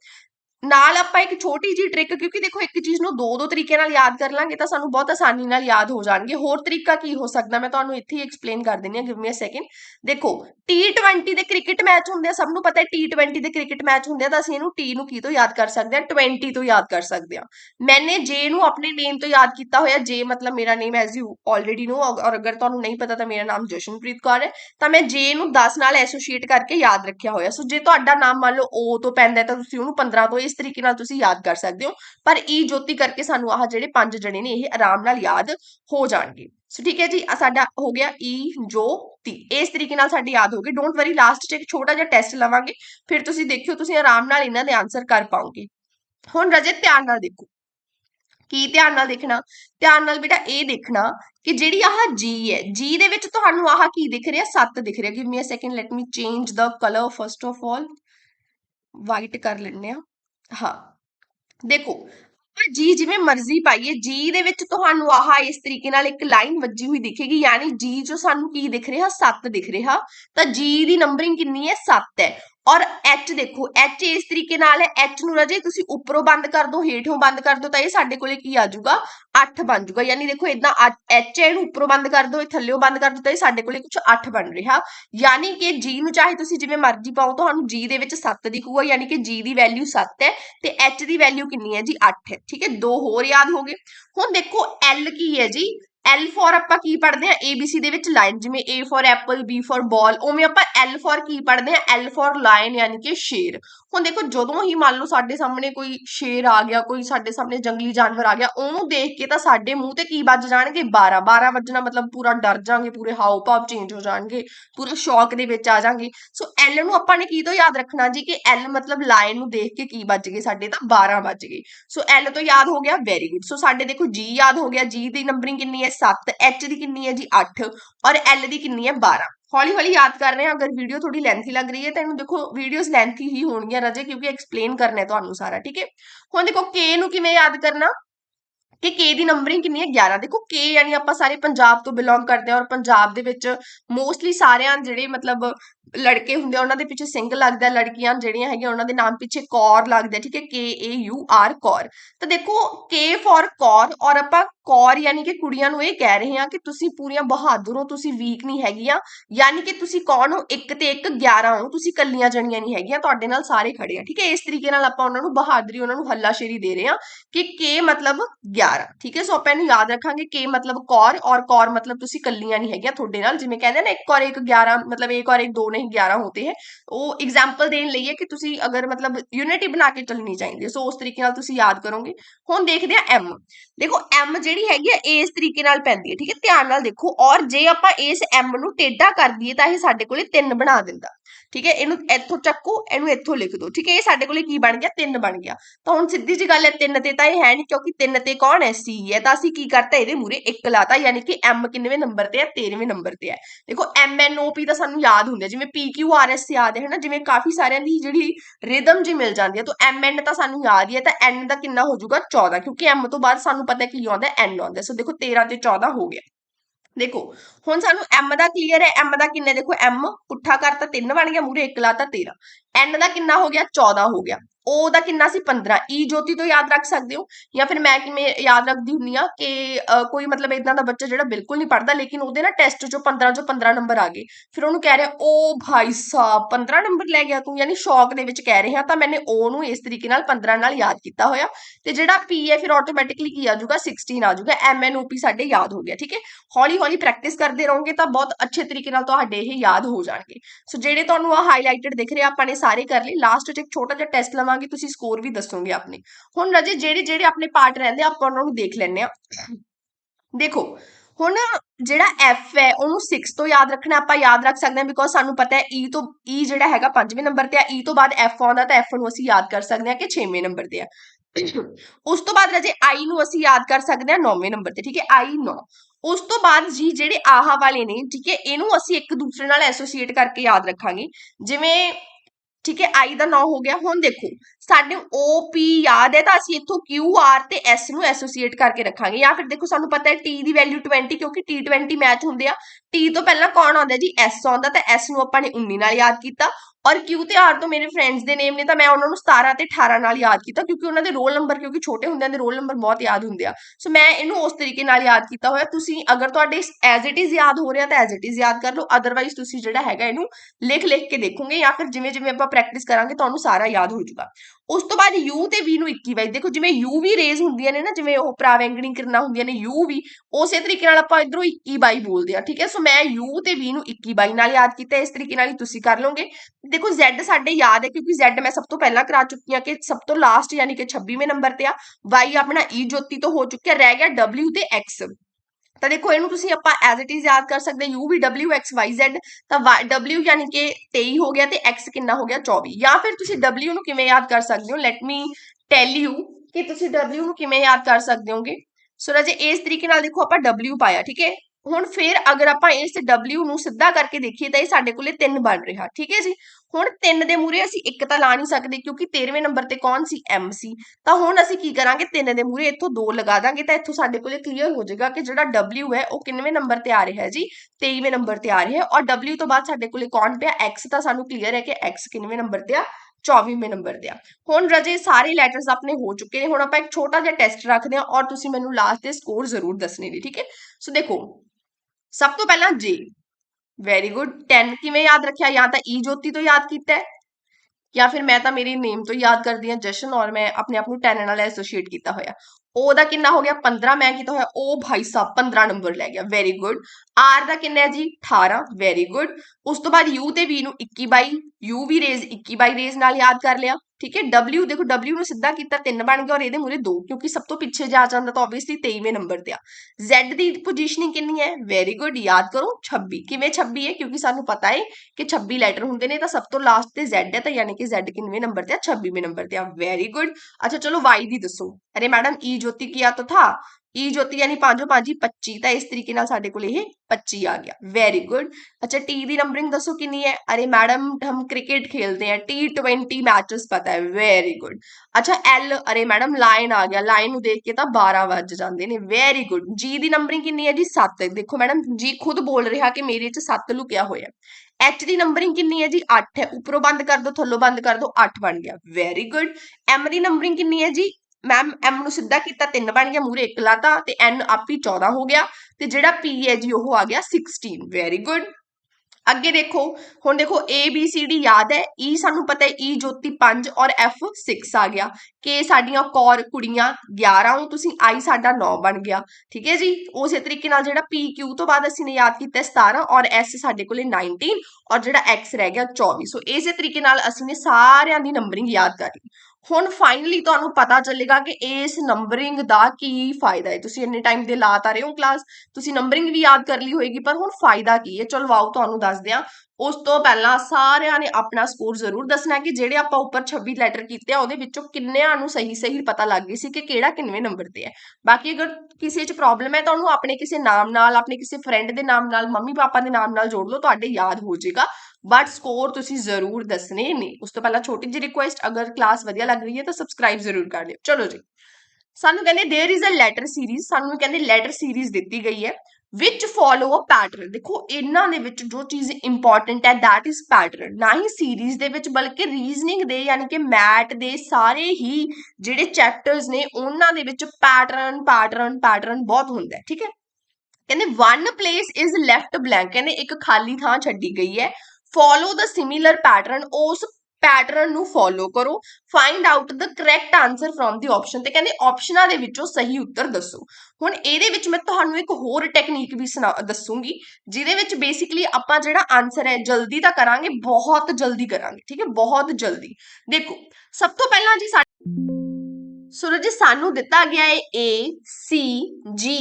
ਨਾਲ ਆਪਾਂ ਇੱਕ ਛੋਟੀ ਜੀ ਟ੍ਰਿਕ ਕਿਉਂਕਿ ਦੇਖੋ ਇੱਕ ਚੀਜ਼ ਨੂੰ ਦੋ ਦੋ ਤਰੀਕੇ ਨਾਲ ਯਾਦ ਕਰ ਲਾਂਗੇ ਤਾਂ ਸਾਨੂੰ ਬਹੁਤ ਆਸਾਨੀ ਨਾਲ ਯਾਦ ਹੋ ਜਾਣਗੇ। ਹੋਰ ਤਰੀਕਾ ਕੀ ਹੋ ਸਕਦਾ? ਮੈਂ ਤੁਹਾਨੂੰ ਇੱਥੇ ਹੀ ਐਕਸਪਲੇਨ ਕਰ ਦਿੰਦੀ ਹਾਂ ਗਿਵ ਮੀ ਅ ਸੈਕਿੰਡ ਦੇਖੋ T20 ਦੇ ਕ੍ਰਿਕਟ ਮੈਚ ਹੁੰਦੇ ਆ, ਸਭ ਨੂੰ ਪਤਾ ਹੈ T20 ਦੇ ਕ੍ਰਿਕਟ ਮੈਚ ਹੁੰਦੇ ਆ, ਤਾਂ ਅਸੀਂ ਇਹਨੂੰ T ਨੂੰ ਕੀ ਤੋਂ ਯਾਦ ਕਰ ਸਕਦੇ ਹਾਂ? 20 ਤੋਂ ਯਾਦ ਕਰ ਸਕਦੇ ਹਾਂ। ਮੈਨੇ J ਨੂੰ ਆਪਣੇ ਨੇਮ ਤੋਂ ਯਾਦ ਕੀਤਾ ਹੋਇਆ J ਮਤਲਬ ਮੇਰਾ name as you already know ਔਰ ਅਗਰ ਤੁਹਾਨੂੰ ਨਹੀਂ ਪਤਾ ਤਾਂ ਮੇਰਾ ਨਾਮ ਜਸ਼ਨਪ੍ਰੀਤ ਕੌਰ ਹੈ, ਤਾਂ ਮੈਂ J ਨੂੰ 10 ਨਾਲ ਐਸੋਸੀਏਟ ਕਰਕੇ ਯਾਦ ਰੱਖਿਆ ਹੋਇਆ। ਸੋ ਜੇ ਤੁਹਾਡਾ ਨਾਮ ਮੰਨ ਲਓ O ਤੋਂ ਪੈਂਦਾ ਤਾਂ ਤੁਸੀਂ ਉਹਨੂੰ 15 ਤੋਂ ਇਸ ਤਰੀਕੇ ਨਾਲ ਤੁਸੀਂ ਯਾਦ ਕਰ ਸਕਦੇ ਹੋ। ਪਰ ਈ ਜੋਤੀ ਕਰਕੇ ਸਾਨੂੰ ਆਹ ਜਿਹੜੇ ਪੰਜ ਜਣੇ ਨੇ, ਇਹ ਆਰਾਮ ਨਾਲ ਯਾਦ ਹੋ ਜਾਣਗੇ। ਸੋ ਠੀਕ ਹੈ ਜੀ ਆ ਸਾਡਾ ਹੋ ਗਿਆ ਈ ਜੋਤੀ। ਇਸ ਤਰੀਕੇ ਨਾਲ ਸਾਡੇ ਯਾਦ ਹੋ ਗਏ। ਡੋਂਟ ਵਰੀ ਲਾਸਟ 'ਚ ਇੱਕ ਛੋਟਾ ਜਿਹਾ ਟੈਸਟ ਲਵਾਂਗੇ। ਫਿਰ ਤੁਸੀਂ ਦੇਖਿਓ, ਤੁਸੀਂ ਆਰਾਮ ਨਾਲ ਇਹਨਾਂ ਦੇ ਆਨਸਰ ਕਰ ਪਾਓਗੇ। ਹੁਣ ਰਜੇ ਧਿਆਨ ਨਾਲ ਦੇਖੋ। ਕੀ ਧਿਆਨ ਨਾਲ ਦੇਖਣਾ? ਧਿਆਨ ਨਾਲ ਬੇਟਾ ਇਹ ਦੇਖਣਾ ਕਿ ਜਿਹੜੀ ਆਹ ਜੀ ਹੈ ਜੀ ਦੇ ਵਿੱਚ ਤੁਹਾਨੂੰ ਆਹ ਕੀ ਦਿਖ ਰਿਹਾ? 7 ਦਿਖ ਰਿਹਾ। Give me a second let me change the colour first of all white ਕਰ ਲੈਣੇ ਆ ਹਾਂ। ਦੇਖੋ, ਆਪਾਂ ਜੀ ਜਿਵੇਂ ਮਰਜ਼ੀ ਪਾਈਏ, ਜੀ ਦੇ ਵਿੱਚ ਤੁਹਾਨੂੰ ਆਹ ਇਸ ਤਰੀਕੇ ਨਾਲ ਇੱਕ ਲਾਈਨ ਵੱਜੀ ਹੋਈ ਦਿਖੇਗੀ, ਯਾਨੀ ਜੀ ਜੋ ਸਾਨੂੰ ਕੀ ਦਿਖ ਰਿਹਾ 7 ਦਿਖ ਰਿਹਾ, ਤਾਂ ਜੀ ਦੀ ਨੰਬਰਿੰਗ ਕਿੰਨੀ ਹੈ? 7 ਹੈ। ਔਰ H ਦੇਖੋ, H ਇਸ ਤਰੀਕੇ ਨਾਲ ਹੈ, H ਨੂੰ ਰਜੇ ਤੁਸੀਂ ਉੱਪਰੋਂ ਬੰਦ ਕਰ ਦੋ, ਹੇਠੋਂ ਬੰਦ ਕਰ ਦਿਓ ਤਾਂ ਇਹ ਸਾਡੇ ਕੋਲੇ ਕੀ ਆ ਜਾਊਗਾ? 8 ਬਣ ਜਾਊਗਾ। ਯਾਨੀ ਦੇਖੋ ਇਦਾਂ H ਇਹਨੂੰ ਉੱਪਰੋਂ ਬੰਦ ਕਰ ਦੋ, ਇਹ ਥੱਲੇੋਂ ਬੰਦ ਕਰ ਦੋ, ਤਾਂ ਇਹ ਸਾਡੇ ਕੋਲੇ ਕੁਝ 8 ਬਣ ਰਿਹਾ। ਯਾਨੀ ਕਿ G ਨੂੰ ਚਾਹੇ ਤੁਸੀਂ ਜਿਵੇਂ ਮਰਜ਼ੀ ਪਾਓ, ਤੁਹਾਨੂੰ G ਦੇ ਵਿੱਚ 7 ਦਿਖੂਗਾ, ਯਾਨੀ ਕਿ G ਦੀ ਵੈਲਿਊ 7 ਹੈ ਤੇ H ਦੀ ਵੈਲਿਊ ਕਿੰਨੀ ਹੈ ਜੀ 8 ਹੈ। ਠੀਕ ਹੈ, ਦੋ ਹੋਰ ਯਾਦ ਹੋ ਗਏ। ਹੁਣ ਦੇਖੋ, L ਕੀ ਹੈ ਜੀ? ਐਲ ਫੋਰ ਆਪਾਂ ਕੀ ਪੜ੍ਹਦੇ ਆ ਸੀ ਦੇ ਵਿੱਚ ਲਾਈਨ ਜਿਵੇਂ A for apple B for ਬੋਲ ਉਵੇਂ ਆਪਾਂ ਐਲ ਫੋਰ ਕੀ ਪੜ੍ਹਦੇ ਹਾਂ? ਐਲ ਫੋਰ ਲਾਈਨ ਯਾਨੀ ਕਿ ਸ਼ੇਰ। ਹੁਣ ਦੇਖੋ ਜਦੋਂ ਹੀ ਮੰਨ ਲਓ ਸਾਡੇ ਸਾਹਮਣੇ ਕੋਈ ਸ਼ੇਰ ਆ ਗਿਆ, ਕੋਈ ਸਾਡੇ ਸਾਹਮਣੇ ਜੰਗਲੀ ਜਾਨਵਰ ਆ ਗਿਆ, ਉਹਨੂੰ ਦੇਖ ਕੇ ਤਾਂ ਸਾਡੇ ਮੂੰਹ ਤੇ ਕੀ ਵੱਜ ਜਾਣਗੇ? 12 12 ਵੱਜਣਾ ਮਤਲਬ ਪੂਰਾ ਡਰ ਜਾਾਂਗੇ ਪੂਰੇ ਹਾਵ ਭਾਵ ਚੇਂਜ ਹੋ ਜਾਣਗੇ, ਪੂਰੇ ਸ਼ੌਕ ਦੇ ਵਿੱਚ ਆ ਜਾਾਂਗੇ ਸੋ L ਨੂੰ ਆਪਾਂ ਨੇ ਕੀ ਤੋਂ ਯਾਦ ਰੱਖਣਾ ਜੀ ਕਿ L ਮਤਲਬ ਲਾਇਨ ਨੂੰ ਦੇਖ ਕੇ ਕੀ ਵੱਜ ਗਏ ਸਾਡੇ ਤਾਂ 12 ਵੱਜ ਗਏ। ਸੋ L ਤੋਂ ਯਾਦ ਹੋ ਗਿਆ? ਵੈਰੀ ਗੁੱਡ ਸੋ ਸਾਡੇ ਦੇਖੋ ਜੀ ਯਾਦ ਹੋ ਗਿਆ ਜੀ ਦੀ ਨੰਬਰਿੰਗ ਕਿੰਨੀ ਹੈ? 7 H ਦੀ ਕਿੰਨੀ ਹੈ ਜੀ? 8 ਔਰ L ਦੀ ਕਿੰਨੀ ਹੈ? 12 ਹੌਲੀ ਹੌਲੀ ਯਾਦ ਕਰ ਰਹੇ ਹਾਂ, ਅਗਰ ਵੀਡੀਓ ਥੋੜੀ ਲੈਂਥੀ ਲੱਗ ਰਹੀ ਹੈ, ਤਾਂ ਇਹਨੂੰ ਦੇਖੋ ਵੀਡੀਓਜ਼ ਲੈਂਥੀ ਹੀ ਹੋਣਗੀਆਂ ਰਜੇ, ਕਿਉਂਕਿ ਐਕਸਪਲੇਨ ਕਰਨਾ ਹੈ ਤੁਹਾਨੂੰ ਸਾਰਾ, ਠੀਕ ਹੈ? ਹੁਣ ਦੇਖੋ ਕੇ ਨੂੰ ਕਿਵੇਂ ਯਾਦ ਕਰਨਾ? ਕਿ ਕੇ ਦੀ ਨੰਬਰਿੰਗ ਕਿੰਨੀ ਹੈ? 11 ਦੇਖੋ ਕੇ ਯਾਨੀ ਆਪਾਂ ਸਾਰੇ ਪੰਜਾਬ ਤੋਂ ਬਿਲੋਂਗ ਕਰਦੇ ਹਾਂ ਔਰ ਪੰਜਾਬ ਦੇ ਵਿੱਚ ਮੋਸਟਲੀ ਸਾਰਿਆਂ ਜਿਹੜੇ ਮਤਲਬ ਲੜਕੇ ਹੁੰਦੇ ਆ ਉਹਨਾਂ ਦੇ ਪਿੱਛੇ ਸਿੰਘ ਲੱਗਦਾ ਲੜਕੀਆਂ ਜਿਹੜੀਆਂ ਹੈਗੀਆਂ ਉਹਨਾਂ ਦੇ ਨਾਮ ਪਿੱਛੇ ਕੌਰ ਲੱਗਦਾ ਹੈ, ਠੀਕ ਹੈ K A U R Kaur. ਤਾਂ ਦੇਖੋ K ਫॉर ਕੌਰ ਔਰ ਆਪਾਂ ਕੌਰ ਯਾਨੀ ਕਿ ਕੁੜੀਆਂ ਨੂੰ ਇਹ ਕਹਿ ਰਹੇ ਹਾਂ ਕਿ ਤੁਸੀਂ ਪੂਰੀਆਂ ਬਹਾਦਰ ਹੋ ਤੁਸੀਂ ਵੀਕ ਨਹੀਂ ਹੈਗੀਆਂ ਯਾਨੀ ਕਿ ਤੁਸੀਂ ਕੌਣ ਹੋ? ਇੱਕ ਤੇ ਇੱਕ 11 ਹੋ ਤੁਸੀਂ ਕੱਲੀਆਂ ਜਣੀਆਂ ਨਹੀਂ ਹੈਗੀਆਂ ਤੁਹਾਡੇ ਨਾਲ ਸਾਰੇ ਖੜੇ ਆ ਠੀਕ ਹੈ ਇਸ ਤਰੀਕੇ ਨਾਲ ਆਪਾਂ ਉਹਨਾਂ ਨੂੰ ਬਹਾਦਰੀ ਉਹਨਾਂ ਨੂੰ ਹੱਲਾਸ਼ੇਰੀ ਦੇ ਰਹੇ ਹਾਂ ਕਿ ਕੇ ਮਤਲਬ 11 ਠੀਕ ਹੈ ਸੋ ਆਪਾਂ ਇਹਨੂੰ ਯਾਦ ਰੱਖਾਂਗੇ ਕੇ ਮਤਲਬ ਕੌਰ ਔਰ ਕੌਰ ਮਤਲਬ ਤੁਸੀਂ ਕੱਲੀਆਂ ਨਹੀਂ ਹੈਗੀਆਂ ਤੁਹਾਡੇ ਨਾਲ ਜਿਵੇਂ ਕਹਿੰਦੇ ਨਾ ਇੱਕ ਔਰ ਇੱਕ 11 ਮਤਲਬ ਇੱਕ ਔਰ ਇੱਕ ਦੋ ਨੇ ਨਹੀਂ 11 ਹੋਤੇ ਹੈ। ਉਹ ਐਗਜ਼ਾਮਪਲ ਦੇਣ ਲਈ ਹੈ ਕਿ ਤੁਸੀਂ ਅਗਰ ਮਤਲਬ ਯੂਨਿਟੀ ਬਣਾ ਕੇ ਚੱਲਣੀ ਚਾਹੀਦੀ ਹੈ। ਸੋ ਉਸ ਤਰੀਕੇ ਨਾਲ ਤੁਸੀਂ ਯਾਦ ਕਰੋਗੇ। ਹੁਣ ਦੇਖਦੇ ਆ ਐਮ ਦੇਖੋ ਐਮ ਜਿਹੜੀ ਹੈਗੀ ਆ ਇਸ ਤਰੀਕੇ ਨਾਲ ਪੈਂਦੀ ਹੈ। ਠੀਕ ਹੈ? ਧਿਆਨ ਨਾਲ ਦੇਖੋ। ਔਰ ਜੇ ਆਪਾਂ ਇਸ ਐਮ ਨੂੰ ਟੇਢਾ ਕਰ ਦਈਏ ਤਾਂ ਇਹ ਸਾਡੇ ਕੋਲੇ 3 ਬਣਾ ਦਿੰਦਾ। ਠੀਕ ਹੈ, ਇਹਨੂੰ ਇੱਥੋਂ ਚੱਕੋ, ਇਹਨੂੰ ਇੱਥੋਂ ਲਿਖ ਦਿਓ, ਠੀਕ ਹੈ, ਇਹ ਸਾਡੇ ਕੋਲੇ ਕੀ ਬਣ ਗਿਆ? 3 ਬਣ ਗਿਆ। ਤਾਂ ਹੁਣ ਸਿੱਧੀ ਜੀ ਗੱਲ ਹੈ 3 ਤੇ ਤਾਂ ਇਹ ਹੈ ਨਹੀਂ ਕਿਉਂਕਿ 3 ਤੇ ਕੌਣ ਹੈ? C ਹੈ। ਤਾਂ ਅਸੀਂ ਕੀ ਕਰਤਾ, ਇਹਦੇ ਮੂਰੇ 1 ਲਾਤਾ, ਯਾਨੀ ਕਿ ਐਮ ਕਿੰਨਵੇਂ ਨੰਬਰ ਤੇ ਹੈ? 13ਵੇਂ ਨੰਬਰ ਤੇ ਹੈ। ਦੇਖੋ ਐਮ ਐਨ ਓ ਪੀ ਤਾਂ ਸਾਨੂੰ ਯਾਦ ਹੁੰਦੇ ਜਿਵੇਂ P, Q, R, S ਯਾਦ ਹੈ, ਹਨਾ? ਜਿਵੇਂ ਕਾਫੀ ਸਾਰਿਆਂ ਦੀ ਜਿਹੜੀ ਰਿਦਮ ਜੀ ਮਿਲ ਜਾਂਦੀ ਹੈ। ਤਾਂ ਐਮ ਐਨ ਤਾਂ ਸਾਨੂੰ ਯਾਦ ਹੀ ਹੈ, ਤਾਂ ਐਨ ਦਾ ਕਿੰਨਾ ਹੋ ਜਾਊਗਾ? 14 ਕਿਉਂਕਿ M ਤੋਂ ਬਾਅਦ ਸਾਨੂੰ ਪਤਾ ਕੀ ਆਉਂਦਾ ਐਨ ਆਉਂਦਾ ਸੋ ਦੇਖੋ 13 ਤੇ 14 ਹੋ ਗਿਆ। ਦੇਖੋ, ਹੁਣ ਸਾਨੂੰ M ਦਾ ਕਲੀਅਰ ਹੈ, M ਦਾ ਕਿੰਨੇ? ਦੇਖੋ, M ਪੁੱਠਾ ਕਰਤਾ 3 ਬਣ ਗਿਆ ਮੂਰੇ 1 ਲਾਤਾ 13 N ਦਾ ਕਿੰਨਾ ਹੋ ਗਿਆ? 14 ਹੋ ਗਿਆ। ਉਹਦਾ ਕਿੰਨਾ ਸੀ? 15 ਈ ਜੋਤੀ ਤੋਂ ਯਾਦ ਰੱਖ ਸਕਦੇ ਹੋ? ਜਾਂ ਫਿਰ ਮੈਂ ਕਿਵੇਂ ਯਾਦ ਰੱਖਦੀ ਹੁੰਨੀ ਆ ਕਿ ਕੋਈ ਮਤਲਬ ਇਦਾਂ ਦਾ ਬੱਚਾ ਜਿਹੜਾ ਬਿਲਕੁਲ ਨਹੀਂ ਪੜਦਾ ਲੇਕਿਨ ਉਹਦੇ ਨਾ ਟੈਸਟ ਚੋਂ 15 ਚੋਂ 15 ਨੰਬਰ ਆ ਗਏ। ਫਿਰ ਉਹਨੂੰ ਕਹਿ ਰਿਹਾ, ਓ ਭਾਈ ਸਾਹਿਬ 15 ਨੰਬਰ ਲੈ ਗਿਆ ਤੂੰ। ਯਾਨੀ ਸ਼ੌਕ ਦੇ ਵਿੱਚ ਕਹਿ ਰਿਹਾ ਤਾਂ ਮੈਨੇ O ਨੂੰ ਇਸ ਤਰੀਕੇ ਨਾਲ 15 ਨਾਲ ਯਾਦ ਕੀਤਾ ਹੋਇਆ। ਤੇ ਜਿਹੜਾ ਪੀ ਹੈ ਫਿਰ ਆਟੋਮੈਟਿਕਲੀ ਕੀ ਆ ਜਾਊਗਾ? 16 ਆ ਜਾਊਗਾ। MNOP ਸਾਡੇ ਯਾਦ ਹੋ ਗਿਆ, ਠੀਕ ਹੈ? ਹੌਲੀ ਹੌਲੀ ਪ੍ਰੈਕਟਿਸ ਕਰਦੇ ਰਹੋਗੇ ਤਾਂ ਬਹੁਤ ਅੱਛੇ ਤਰੀਕੇ ਨਾਲ ਤੁਹਾਡੇ ਇਹ ਯਾਦ ਹੋ ਜਾਣਗੇ। ਸੋ ਜਿਹੜੇ ਤੁਹਾਨੂੰ ਆ ਹਾਈਲਾਈਟਡ ਦਿਖ ਰਹੇ ਆਪਾਂ ਨੇ ਸਾਰੇ ਕਰ ਲਈ ਲਾਸਟ 'ਚ ਇੱਕ ਛੋਟਾ ਜਿਹਾ ਟੈਸਟ ਲਵਾਂਗੇ। ਤੁਸੀਂ ਸਕੋਰ ਵੀ ਦੱਸੋਗੇ ਆਪਣੇ ਹੁਣ ਰਾਜੇ, ਜਿਹੜੇ ਜਿਹੜੇ ਆਪਣੇ ਪਾਰਟ ਰਹਿੰਦੇ, ਆਪਾਂ ਉਹਨਾਂ ਨੂੰ ਦੇਖ ਲੈਣੇ ਆ ਦੇਖੋ, ਹੁਣ ਜਿਹੜਾ F ਹੈ, ਉਹਨੂੰ 6 ਤੋਂ ਯਾਦ ਰੱਖਣਾ, ਆਪਾਂ ਯਾਦ ਰੱਖ ਸਕਦੇ ਹਾਂ ਬਿਕੋਜ਼ ਸਾਨੂੰ ਪਤਾ ਹੈ E ਤੋਂ E ਜਿਹੜਾ ਹੈਗਾ ਪੰਜਵੇਂ ਨੰਬਰ ਤੇ ਆ E ਤੋਂ ਬਾਅਦ F ਆਉਂਦਾ, ਤਾਂ F ਨੂੰ ਅਸੀਂ ਯਾਦ ਕਰ ਸਕਦੇ ਹਾਂ ਕਿ 6ਵੇਂ ਨੰਬਰ ਤੇ ਆ। ਉਸ ਤੋਂ ਬਾਅਦ ਰਾਜੇ, I ਨੂੰ ਅਸੀਂ ਯਾਦ ਕਰ ਸਕਦੇ ਹਾਂ 9ਵੇਂ ਨੰਬਰ ਤੇ, ਠੀਕ ਹੈ? I 9 ਉਸ ਤੋਂ ਬਾਅਦ ਜੀ ਜਿਹੜੇ ਆਹਾ ਵਾਲੇ ਨੇ, ਠੀਕ ਹੈ? ਇਹਨੂੰ ਅਸੀਂ ਇੱਕ ਦੂਸਰੇ ਨਾਲ ਐਸੋਸੀਏਟ ਕਰਕੇ ਯਾਦ ਰੱਖਾਂਗੇ। ਜਿਵੇਂ ਠੀਕ ਹੈ, I ਦਾ 9 ਹੋ ਗਿਆ, ਹੁਣ ਦੇਖੋ, ਸਾਡੇ OP ਯਾਦ ਹੈ ਤਾਂ ਅਸੀਂ ਇੱਥੋਂ QR ਤੇ S ਨੂੰ ਐਸੋਸੀਏਟ ਕਰਕੇ ਰੱਖਾਂਗੇ ਜਾਂ ਫਿਰ ਦੇਖੋ ਸਾਨੂੰ ਪਤਾ ਹੈ T ਦੀ ਵੈਲਿਊ 20 ਕਿਉਂਕਿ T20 ਮੈਚ ਹੁੰਦੇ ਆ, T ਤੋਂ ਪਹਿਲਾਂ ਕੌਣ ਆਉਂਦਾ ਜੀ? S ਆਉਂਦਾ ਤਾਂ S ਨੂੰ ਆਪਾਂ ਨੇ 19 ਨਾਲ ਯਾਦ ਕੀਤਾ ਔਰ Q ਤੇ R ਤੋਂ ਮੇਰੇ ਫਰੈਂਡਸ ਦੇ ਨੇਮ ਨੇ ਤਾਂ ਮੈਂ ਉਹਨਾਂ ਨੂੰ 17 ਤੇ 18 ਨਾਲ ਯਾਦ ਕੀਤਾ, ਕਿਉਂਕਿ ਉਹਨਾਂ ਦੇ ਰੋਲ ਨੰਬਰ ਕਿਉਂਕਿ ਛੋਟੇ ਹੁੰਦਿਆਂ ਦੇ ਰੋਲ ਨੰਬਰ ਬਹੁਤ ਯਾਦ ਹੁੰਦੇ ਆ। ਸੋ ਮੈਂ ਇਹਨੂੰ ਉਸ ਤਰੀਕੇ ਨਾਲ ਯਾਦ ਕੀਤਾ ਹੋਇਆ। ਤੁਸੀਂ ਅਗਰ ਤੁਹਾਡੇ ਐਜ਼ ਇਟ ਇਜ਼ ਯਾਦ ਹੋ ਰਿਹਾ ਤਾਂ ਐਜ਼ ਇਟ ਇਜ਼ ਯਾਦ ਕਰ ਲਓ। ਅਦਰਵਾਈਜ਼ ਤੁਸੀਂ ਜਿਹੜਾ ਹੈਗਾ ਇਹਨੂੰ ਲਿਖ ਲਿਖ ਕੇ ਦੇਖੋਗੇ ਜਾਂ ਫਿਰ ਜਿਵੇਂ ਜਿਵੇਂ ਆਪਾਂ ਪ੍ਰੈਕਟਿਸ ਕਰਾਂਗੇ, ਤੁਹਾਨੂੰ ਸਾਰਾ ਯਾਦ ਹੋ ਜਾਊਗਾ। ਉਸ ਤੋਂ ਬਾਅਦ U ਤੇ V ਨੂੰ 21 ਬਾਈ ਦੇਖੋ ਜਿਵੇਂ U ਵੀ ਰੇਜ਼ ਹੁੰਦੀਆਂ ਨੇ ਨਾ, ਜਿਵੇਂ ਉਹ ਪ੍ਰਾਵੈਂਗਣੀ ਕਿਰਨਾਂ ਹੁੰਦੀਆਂ ਨੇ U ਵੀ, ਉਸੇ ਤਰੀਕੇ ਨਾਲ ਆਪਾਂ ਇਧਰੋਂ 21 ਬਾਈ ਬੋਲਦੇ ਆ ਠੀਕ ਹੈ? ਸੋ ਮੈਂ U ਤੇ V ਨੂੰ 21 ਬਾਈ ਨਾਲ ਯਾਦ ਕੀਤਾ, ਇਸ ਤਰੀਕੇ ਨਾਲ ਹੀ ਤੁਸੀਂ ਕਰ ਲਓਗੇ। ਦੇਖੋ Z ਸਾਡੇ ਯਾਦ ਹੈ, ਕਿਉਂਕਿ Z ਮੈਂ ਸਭ ਤੋਂ ਪਹਿਲਾਂ ਕਰਾ ਚੁੱਕੀ ਹਾਂ ਕਿ ਸਭ ਤੋਂ ਲਾਸਟ ਯਾਨੀ ਕਿ 26ਵੇਂ ਨੰਬਰ ਤੇ ਆ। Y ਆਪਣਾ E ਜੋਤੀ ਤੋਂ ਹੋ ਚੁੱਕਿਆ, ਰਹਿ ਗਿਆ W ਤੇ X ਤਾਂ ਦੇਖੋ, ਇਹਨੂੰ ਤੁਸੀਂ ਆਪਾਂ ਐਜ਼ ਇਟ ਇਜ਼ ਯਾਦ ਕਰ ਸਕਦੇ U V W X Y Z, ਤਾਂ Y- W ਯਾਨੀ ਕਿ 23 ਹੋ ਗਿਆ ਤੇ X ਕਿੰਨਾ ਹੋ ਗਿਆ? 24 ਜਾਂ ਫਿਰ ਤੁਸੀਂ W ਨੂੰ ਕਿਵੇਂ ਯਾਦ ਕਰ ਸਕਦੇ ਹੋ? ਲੈਟ ਮੀ ਟੈਲ ਯੂ ਕਿ ਤੁਸੀਂ W ਨੂੰ ਕਿਵੇਂ ਯਾਦ ਕਰ ਸਕਦੇ ਹੋਗੇ? ਸੋ ਰਾਜੇ, ਇਸ ਤਰੀਕੇ ਨਾਲ ਦੇਖੋ ਆਪਾਂ W ਪਾਇਆ, ਠੀਕ ਹੈ? ਹੁਣ ਫਿਰ ਅਗਰ ਆਪਾਂ ਇਸ W ਨੂੰ ਸਿੱਧਾ ਕਰਕੇ ਦੇਖੀਏ ਤਾਂ ਇਹ ਸਾਡੇ ਕੋਲੇ 3 ਬਣ ਰਿਹਾ, ਠੀਕ ਹੈ ਜੀ? ਹੁਣ 3 ਦੇ ਮੂਰੇ ਅਸੀਂ ਇੱਕ ਤਾਂ ਲਾ ਨਹੀਂ ਸਕਦੇ ਕਿਉਂਕਿ 13ਵੇਂ ਨੰਬਰ ਤੇ ਕੌਣ ਸੀ? M ਸੀ। ਤਾਂ ਹੁਣ ਅਸੀਂ ਕੀ ਕਰਾਂਗੇ? 3 ਦੇ ਮੂਰੇ ਇੱਥੋਂ 2 ਲਗਾ ਦਾਂਗੇ ਤਾਂ ਇੱਥੋਂ ਸਾਡੇ ਕੋਲੇ ਕਲੀਅਰ ਹੋ ਜਾਏਗਾ ਕਿ ਜਿਹੜਾ W ਹੈ ਉਹ ਕਿੰਨਵੇਂ ਨੰਬਰ ਤੇ ਆ ਰਿਹਾ ਹੈ ਜੀ? 23ਵੇਂ ਨੰਬਰ ਤੇ ਆ ਰਿਹਾ ਹੈ ਔਰ W ਤੋਂ ਬਾਅਦ ਸਾਡੇ ਕੋਲੇ ਕੌਣ ਪਿਆ? X ਤਾਂ ਸਾਨੂੰ ਕਲੀਅਰ ਹੈ ਕਿ X ਕਿੰਨਵੇਂ ਨੰਬਰ ਤੇ ਆ? 24ਵੇਂ ਨੰਬਰ ਤੇ ਆ। ਹੁਣ ਰਜੇ ਸਾਰੇ ਲੈਟਰਸ ਆਪਣੇ ਹੋ ਚੁੱਕੇ ਨੇ। ਹੁਣ ਆਪਾਂ ਇੱਕ ਛੋਟਾ ਜਿਹਾ ਟੈਸਟ ਰੱਖਦੇ ਹਾਂ ਔਰ ਤੁਸੀਂ ਮੈਨੂੰ ਲਾਸਟ ਦੇ ਸਕੋਰ ਜ਼ਰੂਰ ਦੱਸਣੇ ਨੇ, ਠੀਕ ਹੈ? ਸੋ ਦੇਖੋ ਸਭ ਤੋਂ ਪਹਿਲਾਂ J ਵੈਰੀ ਗੁੱਡ 10 ਕਿਵੇਂ ਯਾਦ ਰੱਖਿਆ? ਜਾਂ ਤਾਂ ਈ ਜੋਤੀ ਤੋਂ ਯਾਦ ਕੀਤਾ ਹੈ, ਜਾਂ ਫਿਰ ਮੈਂ ਤਾਂ ਮੇਰੀ ਨੇਮ ਤੋਂ ਯਾਦ ਕਰਦੀ ਹਾਂ, ਜਸ਼ਨ, ਔਰ ਮੈਂ ਆਪਣੇ ਆਪ ਨੂੰ 10 ਨਾਲ ਐਸੋਸੀਏਟ ਕੀਤਾ ਹੋਇਆ। O ਦਾ ਕਿੰਨਾ ਹੋ ਗਿਆ? 15 ਮੈਂ ਕੀਤਾ ਹੋਇਆ O ਭਾਈ ਸਾਹਿਬ 15 ਨੰਬਰ ਲੈ ਗਿਆ। ਵੈਰੀ ਗੁੱਡ R ਦਾ ਕਿੰਨਾ ਹੈ ਜੀ? 18 ਵੈਰੀ ਗੁੱਡ ਉਸ ਤੋਂ ਬਾਅਦ U ਤੇ V ਨੂੰ 21 ਬਾਈ। U ਵੀ ਰੇਜ਼ 21 ਬਾਈ ਰੇਜ਼ ਨਾਲ ਯਾਦ ਕਰ ਲਿਆ। ठीक है डब्ल्यू देखो डब्ल्यू में सीधा किया, तीन बन गया और ये मुरे दो, क्योंकि सब तो पिछले जा जाता तो ओबवियसली तेईवें नंबर दिया जैड की पोजिशनिंग कि है? वेरी गुड याद करो, छब्बी। किमें छब्बी है? क्योंकि सू पता है कि छब्बी लैटर होंगे ने तो सब तो लास्ट से जैड है तो यानी कि जैड किनवे नंबर दिया छब्बीवें नंबर दिया वेरी गुड अच्छा चलो वाई की दसो अरे मैडम ई ज्योति किया तो था? ਈ ਜੋਤੀ ਯਾਨੀ 5 5 25 ਤਾਂ ਇਸ ਤਰੀਕੇ ਨਾਲ ਸਾਡੇ ਕੋਲ ਇਹ 25 ਆ ਗਿਆ। ਵੈਰੀ ਗੁੱਡ ਅੱਛਾ ਟੀ ਦੀ ਨੰਬਰਿੰਗ ਦੱਸੋ ਕਿੰਨੀ ਹੈ? ਅਰੇ ਮੈਡਮ ਹਮ ਕ੍ਰਿਕਟ ਖੇਲਦੇ हैं टी20 ਮੈਚਸ ਪਤਾ ਹੈ। ਵੈਰੀ ਗੁੱਡ ਅੱਛਾ ਐਲ ਅਰੇ ਮੈਡਮ ਲਾਈਨ ਆ ਗਿਆ। ਲਾਈਨ ਨੂੰ ਦੇਖ ਕੇ ਤਾਂ 12 ਵੱਜ ਜਾਂਦੇ ਨੇ। ਵੈਰੀ ਗੁੱਡ ਜੀ ਦੀ ਨੰਬਰਿੰਗ ਕਿੰਨੀ ਹੈ ਜੀ? 7 ਦੇਖੋ ਮੈਡਮ ਜੀ ਖੁਦ ਬੋਲ ਰਿਹਾ ਕਿ ਮੇਰੇ 'ਚ 7 ਲੁਕਿਆ ਹੋਇਆ। ਐਚ ਦੀ ਨੰਬਰਿੰਗ ਕਿੰਨੀ ਹੈ ਜੀ? 8 ਹੈ। ਉੱਪਰੋਂ ਬੰਦ ਕਰ ਦੋ, ਥੱਲੋਂ ਬੰਦ ਕਰ ਦੋ 8 ਬਣ ਗਿਆ। ਵੈਰੀ ਗੁੱਡ ਐਮ ਦੀ ਨੰਬਰਿੰਗ ਕਿੰਨੀ ਹੈ ਜੀ? ਮੈਮ ਐਮ ਨੂੰ ਸਿੱਧਾ ਕੀਤਾ 3 ਬਣ ਗਿਆ ਮੂਰੇ 1 ਲਾਤਾ ਤੇ ਐਨ ਆਪੀ 14 ਹੋ ਗਿਆ ਤੇ ਜਿਹੜਾ ਪੀ ਹੈ ਜੀ ਉਹ ਆ ਗਿਆ 16 ਵੈਰੀ ਗੁੱਡ ਅੱਗੇ ਦੇਖੋ, ਹੁਣ ਦੇਖੋ A, B, C, D ਯਾਦ ਹੈ E ਸਾਨੂੰ ਪਤਾ ਹੈ E ਜੋਤੀ 5 ਔਰ F 6 ਆ ਗਿਆ। K ਸਾਡੀਆਂ ਕੌਰ ਕੁੜੀਆਂ 11 ਹੋ, ਤੁਸੀਂ I ਸਾਡਾ 9 ਬਣ ਗਿਆ। ਠੀਕ ਹੈ ਜੀ? ਉਸੇ ਤਰੀਕੇ ਨਾਲ ਜਿਹੜਾ P, Q ਤੋਂ ਬਾਅਦ ਅਸੀਂ ਨੇ ਯਾਦ ਕੀਤਾ 17 ਔਰ S ਸਾਡੇ ਕੋਲੇ 19 ਔਰ ਜਿਹੜਾ X ਰਹਿ ਗਿਆ 24 ਸੋ ਇਸੇ ਤਰੀਕੇ ਨਾਲ ਅਸੀਂ ਨੇ ਸਾਰਿਆਂ ਦੀ ਨੰਬਰਿੰਗ ਯਾਦ ਕਰ ਲਈ। ਹੁਣ ਫਾਈਨਲੀ ਤੁਹਾਨੂੰ ਪਤਾ ਚੱਲੇਗਾ ਕਿ ਇਸ ਨੰਬਰਿੰਗ ਦਾ ਕੀ ਫਾਇਦਾ ਹੈ। ਤੁਸੀਂ ਇੰਨੇ ਟਾਈਮ ਦੇ ਲਾ ਤਾਂ ਰਹੇ ਹੋ ਕਲਾਸ ਤੁਸੀਂ ਨੰਬਰਿੰਗ ਵੀ ਯਾਦ ਕਰ ਲਈ ਹੋਏਗੀ, ਪਰ ਹੁਣ ਫਾਇਦਾ ਕੀ ਹੈ? ਚਲੋ ਆਓ ਤੁਹਾਨੂੰ ਦੱਸ ਦਿਆਂ ਉਸ ਤੋਂ ਪਹਿਲਾਂ ਸਾਰਿਆਂ ਨੇ ਆਪਣਾ ਸਕੋਰ ਜ਼ਰੂਰ ਦੱਸਣਾ ਕਿ ਜਿਹੜੇ ਆਪਾਂ ਉੱਪਰ 26 ਲੈਟਰ ਕੀਤੇ ਆ, ਉਹਦੇ ਵਿੱਚੋਂ ਕਿੰਨਿਆਂ ਨੂੰ ਸਹੀ ਸਹੀ ਪਤਾ ਲੱਗ ਗਈ ਸੀ ਕਿ ਕਿਹੜਾ ਕਿੰਨਵੇਂ ਨੰਬਰ ਤੇ ਹੈ। ਬਾਕੀ ਅਗਰ ਕਿਸੇ 'ਚ ਪ੍ਰੋਬਲਮ ਹੈ ਤਾਂ ਉਹਨੂੰ ਆਪਣੇ ਕਿਸੇ ਨਾਮ ਨਾਲ, ਆਪਣੇ ਕਿਸੇ ਫਰੈਂਡ ਦੇ ਨਾਮ ਨਾਲ ਮੰਮੀ ਪਾਪਾ ਦੇ ਨਾਮ ਨਾਲ ਜੋੜ ਲਓ, ਤੁਹਾਡੇ ਯਾਦ ਹੋ ਜਾਏਗਾ। ਬਟ ਸਕੋਰ ਤੁਸੀਂ ਜ਼ਰੂਰ ਦੱਸਣੇ ਨੇ ਉਸ ਤੋਂ ਪਹਿਲਾਂ ਛੋਟੀ ਜਿਹੀ ਰਿਕੁਐਸਟ ਅਗਰ ਕਲਾਸ ਵਧੀਆ ਲੱਗ ਰਹੀ ਹੈ ਤਾਂ ਸਬਸਕ੍ਰਾਈਬ ਜ਼ਰੂਰ ਕਰ ਲਿਓ ਚਲੋ ਜੀ ਸਾਨੂੰ ਕਹਿੰਦੇ there is a letter series ਸਾਨੂੰ ਕਹਿੰਦੇ ਲੈਟਰ ਸੀਰੀਜ਼ ਦਿੱਤੀ ਗਈ ਹੈ which follow a pattern ਦੇਖੋ ਇਹਨਾਂ ਦੇ ਵਿੱਚ ਜੋ ਚੀਜ਼ ਇੰਪੋਰਟੈਂਟ ਹੈ that is pattern ਨਾ ਹੀ ਸੀਰੀਜ਼ ਦੇ ਵਿੱਚ ਬਲਕਿ ਰੀਜ਼ਨਿੰਗ ਦੇ ਯਾਨੀ ਕਿ ਮੈਥ ਦੇ ਸਾਰੇ ਹੀ ਜਿਹੜੇ ਚੈਪਟਰਸ ਨੇ ਉਹਨਾਂ ਦੇ ਵਿੱਚ ਪੈਟਰਨ ਪੈਟਰਨ ਪੈਟਰਨ ਬਹੁਤ ਹੁੰਦਾ ਹੈ ਠੀਕ ਹੈ ਕਹਿੰਦੇ one place is left blank ਕਹਿੰਦੇ ਇੱਕ ਖਾਲੀ ਥਾਂ ਛੱਡੀ ਗਈ ਹੈ ਫੋਲੋ ਦਾ ਸਿਮਿਲਰ ਪੈਟਰਨ ਉਸ ਪੈਟਰਨ ਨੂੰ ਫੋਲੋ ਕਰੋ। Find out the correct answer from the option ਤੇ ਕਹਿੰਦੇ ਆਪਸ਼ਨਾਂ ਦੇ ਵਿੱਚੋਂ ਸਹੀ ਉੱਤਰ ਦੱਸੋ। ਹੁਣ ਇਹਦੇ ਵਿੱਚ ਮੈਂ ਤੁਹਾਨੂੰ ਇੱਕ ਹੋਰ ਟੈਕਨੀਕ ਵੀ ਸੁਣਾ, ਦੱਸੂਗੀ, ਜਿਹਦੇ ਵਿੱਚ ਬੇਸਿਕਲੀ ਆਪਾਂ ਜਿਹੜਾ ਆਨਸਰ ਹੈ, ਜਲਦੀ ਤਾਂ ਕਰਾਂਗੇ, ਬਹੁਤ ਜਲਦੀ ਕਰਾਂਗੇ, ਠੀਕ ਹੈ, ਬਹੁਤ ਜਲਦੀ। ਦੇਖੋ, ਸਭ ਤੋਂ ਪਹਿਲਾਂ ਜੀ ਸੂਰਜ ਸਾਨੂੰ ਦਿੱਤਾ ਗਿਆ ਹੈ A, C, G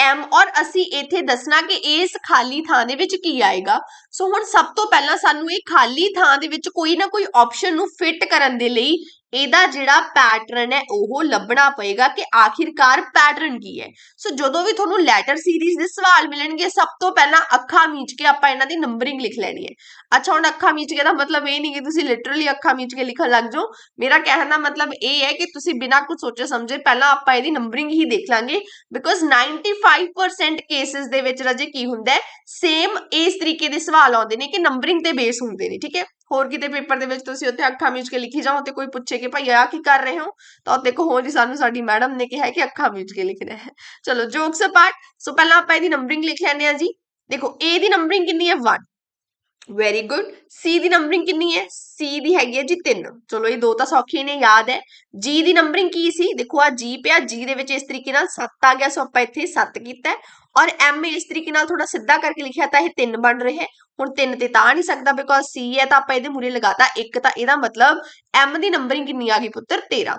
M ਔਰ ਅਸੀਂ ਇੱਥੇ ਦੱਸਣਾ ਕਿ ਇਸ ਖਾਲੀ ਥਾਂ ਦੇ ਵਿੱਚ ਕੀ ਆਏਗਾ। ਸੋ ਹੁਣ ਸਭ ਤੋਂ ਪਹਿਲਾਂ ਸਾਨੂੰ ਇਹ ਖਾਲੀ ਥਾਂ ਦੇ ਵਿੱਚ ਕੋਈ ਨਾ ਕੋਈ ਆਪਸ਼ਨ ਨੂੰ ਫਿੱਟ ਕਰਨ ਦੇ ਲਈ ਇਹਦਾ ਜਿਹੜਾ ਪੈਟਰਨ ਹੈ, ਉਹ ਲੱਭਣਾ ਪਏਗਾ ਕਿ ਆਖਿਰਕਾਰ ਪੈਟਰਨ ਕੀ ਹੈ। ਸੋ ਜਦੋਂ ਵੀ ਤੁਹਾਨੂੰ ਲੈਟਰ ਸੀਰੀਜ਼ ਦੇ ਸਵਾਲ ਮਿਲਣਗੇ, ਸਭ ਤੋਂ ਪਹਿਲਾਂ ਅੱਖਾਂ ਮੀਚ ਕੇ ਆਪਾਂ ਇਹਨਾਂ ਦੀ ਨੰਬਰਿੰਗ ਲਿਖ ਲੈਣੀ ਹੈ। ਅੱਛਾ, ਹੁਣ ਅੱਖਾਂ ਮੀਚ ਕੇ ਦਾ ਮਤਲਬ ਇਹ ਨਹੀਂ ਕਿ ਤੁਸੀਂ ਲਿਟਰਲੀ ਅੱਖਾਂ ਮੀਚ ਕੇ ਲਿਖਣ ਲੱਗ ਜਾਓ। ਮੇਰਾ ਕਹਿਣ ਦਾ ਮਤਲਬ ਇਹ ਹੈ ਕਿ ਤੁਸੀਂ ਬਿਨਾਂ ਕੁਝ ਸੋਚੇ ਸਮਝੇ ਪਹਿਲਾਂ ਆਪਾਂ ਇਹਦੀ ਨੰਬਰਿੰਗ ਹੀ ਦੇਖ ਲਾਂਗੇ। ਬਿਕੋਜ਼ 95% ਕੇਸਿਸ ਦੇ ਵਿੱਚ ਰਜੇ ਕੀ ਹੁੰਦਾ ਹੈ? ਸੇਮ ਇਸ ਤਰੀਕੇ ਦੇ ਸਵਾਲ ਆਉਂਦੇ ਨੇ ਕਿ ਨੰਬਰਿੰਗ ਤੇ ਬੇਸ ਹੁੰਦੇ ਨੇ, ਠੀਕ ਹੈ? ਹੋਰ ਕਿਤੇ ਪੇਪਰ ਦੇ ਵਿੱਚ ਤੁਸੀਂ ਉੱਥੇ ਅੱਖਾਂ ਮੀਚ ਕੇ ਲਿਖੀ ਜਾਓ ਤੇ ਕੋਈ ਪੁੱਛੇ ਕਿ ਭਾਈ ਆ ਕੀ ਕਰ ਰਹੇ ਹੋ? ਤਾਂ ਉਹ ਦੇਖੋ, ਹੋਰ ਹੀ ਸਾਨੂੰ ਸਾਡੀ ਮੈਡਮ ਨੇ ਕਿਹਾ ਕਿ ਅੱਖਾਂ ਮੀਚ ਕੇ ਲਿਖਣਾ ਹੈ। ਚਲੋ ਜੋਕਸ ਅਪਾਰਟ ਸੋ ਪਹਿਲਾਂ ਆਪਾਂ ਇਹਦੀ ਨੰਬਰਿੰਗ ਲਿਖ ਲੈਂਦੇ ਆ ਜੀ। ਦੇਖੋ, A ਦੀ ਨੰਬਰਿੰਗ ਕਿੰਨੀ ਹੈ? 1 ਵੈਰੀ ਗੁੱਡ ਸੀ ਦੀ ਨੰਬਰਿੰਗ ਕਿੰਨੀ ਹੈ? ਸੀ ਦੀ ਹੈਗੀ ਹੈ ਜੀ 3 ਚਲੋ ਇਹ ਦੋ ਤਾਂ ਸੌਖੇ ਨੇ, ਯਾਦ ਹੈ। ਜੀ ਦੀ ਨੰਬਰਿੰਗ ਕੀ ਸੀ? ਦੇਖੋ ਆ ਜੀ ਪਿਆ ਜੀ ਦੇ ਵਿੱਚ ਇਸ ਤਰੀਕੇ ਨਾਲ 7 ਆ ਗਿਆ, ਸੋ ਆਪਾਂ ਇੱਥੇ 7 ਕੀਤਾ। ਔਰ ਐਮ ਇਸ ਤਰੀਕੇ ਨਾਲ ਥੋੜਾ ਸਿੱਧਾ ਕਰਕੇ ਲਿਖਿਆ ਤਾਂ ਇਹ 3 ਬਣ ਰਿਹਾ ਹੈ। ਹੁਣ 3 ਤੇ ਤਾਂ ਨਹੀਂ ਸਕਦਾ ਬਿਕੋਜ਼ ਸੀ ਹੈ ਤਾਂ ਆਪਾਂ ਇਹਦੇ ਮੂਰੇ ਲਗਾਤਾ 1 ਤਾਂ ਇਹਦਾ ਮਤਲਬ ਐਮ ਦੀ ਨੰਬਰਿੰਗ ਕਿੰਨੀ ਆ ਗਈ ਪੁੱਤਰ? 13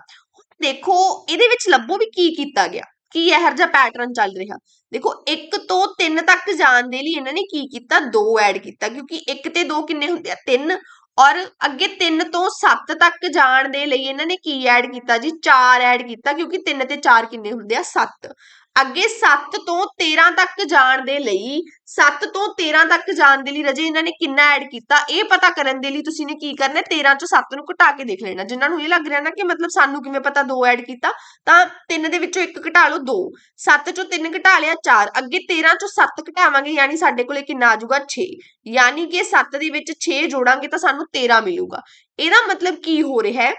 ਦੇਖੋ, ਇਹਦੇ ਵਿੱਚ ਲੱਭੋ ਵੀ ਕੀ ਕੀਤਾ ਗਿਆ। ਕੀ ਇਹੋ ਜਿਹਾ ਪੈਟਰਨ ਚੱਲ ਰਿਹਾ? ਦੇਖੋ 1 ਤੋਂ 3 ਤੱਕ ਜਾਣ ਦੇ ਲਈ ਇਹਨਾਂ ਨੇ ਕੀ ਕੀਤਾ? 2 ਐਡ ਕੀਤਾ, ਕਿਉਂਕਿ 1 ਤੇ 2 ਕਿੰਨੇ ਹੁੰਦੇ ਆ? 3 ਔਰ ਅੱਗੇ 3 ਤੋਂ 7 ਤੱਕ ਜਾਣ ਦੇ ਲਈ ਇਹਨਾਂ ਨੇ ਕੀ ਐਡ ਕੀਤਾ ਜੀ? 4 ਐਡ ਕੀਤਾ, ਕਿਉਂਕਿ 3 ਤੇ 4 ਕਿੰਨੇ ਹੁੰਦੇ ਆ? 7 ਅੱਗੇ 7 ਤੋਂ 13 ਤੱਕ ਜਾਣ ਦੇ ਲਈ 7 ਤੋਂ 13 ਤੱਕ ਜਾਣ ਦੇ ਲਈ ਰਜੇ ਇਹਨਾਂ ਨੇ ਕਿੰਨਾ ਐਡ ਕੀਤਾ? ਇਹ ਪਤਾ ਕਰਨ ਦੇ ਲਈ ਤੁਸੀਂ ਨੇ ਕੀ ਕਰਨਾ ਹੈ? 13 ਚੋਂ 7 ਨੂੰ ਘਟਾ ਕੇ ਦੇਖ ਲੈਣਾ। ਜਿਨ੍ਹਾਂ ਨੂੰ ਇਹ ਲੱਗ ਰਿਹਾ ਨਾ ਕਿ ਮਤਲਬ ਸਾਨੂੰ ਕਿਵੇਂ ਪਤਾ 2 ਐਡ ਕੀਤਾ, ਤਾਂ 3 ਦੇ ਵਿੱਚੋਂ 1 ਘਟਾ ਲਓ 2 7 ਚੋਂ 3 ਘਟਾ ਲਿਆ 4 ਅੱਗੇ 13 ਚੋਂ 7 ਘਟਾਵਾਂਗੇ, ਯਾਨੀ ਸਾਡੇ ਕੋਲੇ ਕਿੰਨਾ ਆ ਜਾਊਗਾ? 6 ਯਾਨੀ ਕਿ 7 ਦੇ ਵਿੱਚ 6 ਜੋੜਾਂਗੇ ਤਾਂ ਸਾਨੂੰ 13 ਮਿਲੂਗਾ। ਇਹਦਾ ਮਤਲਬ ਕੀ ਹੋ ਰਿਹਾ ਹੈ?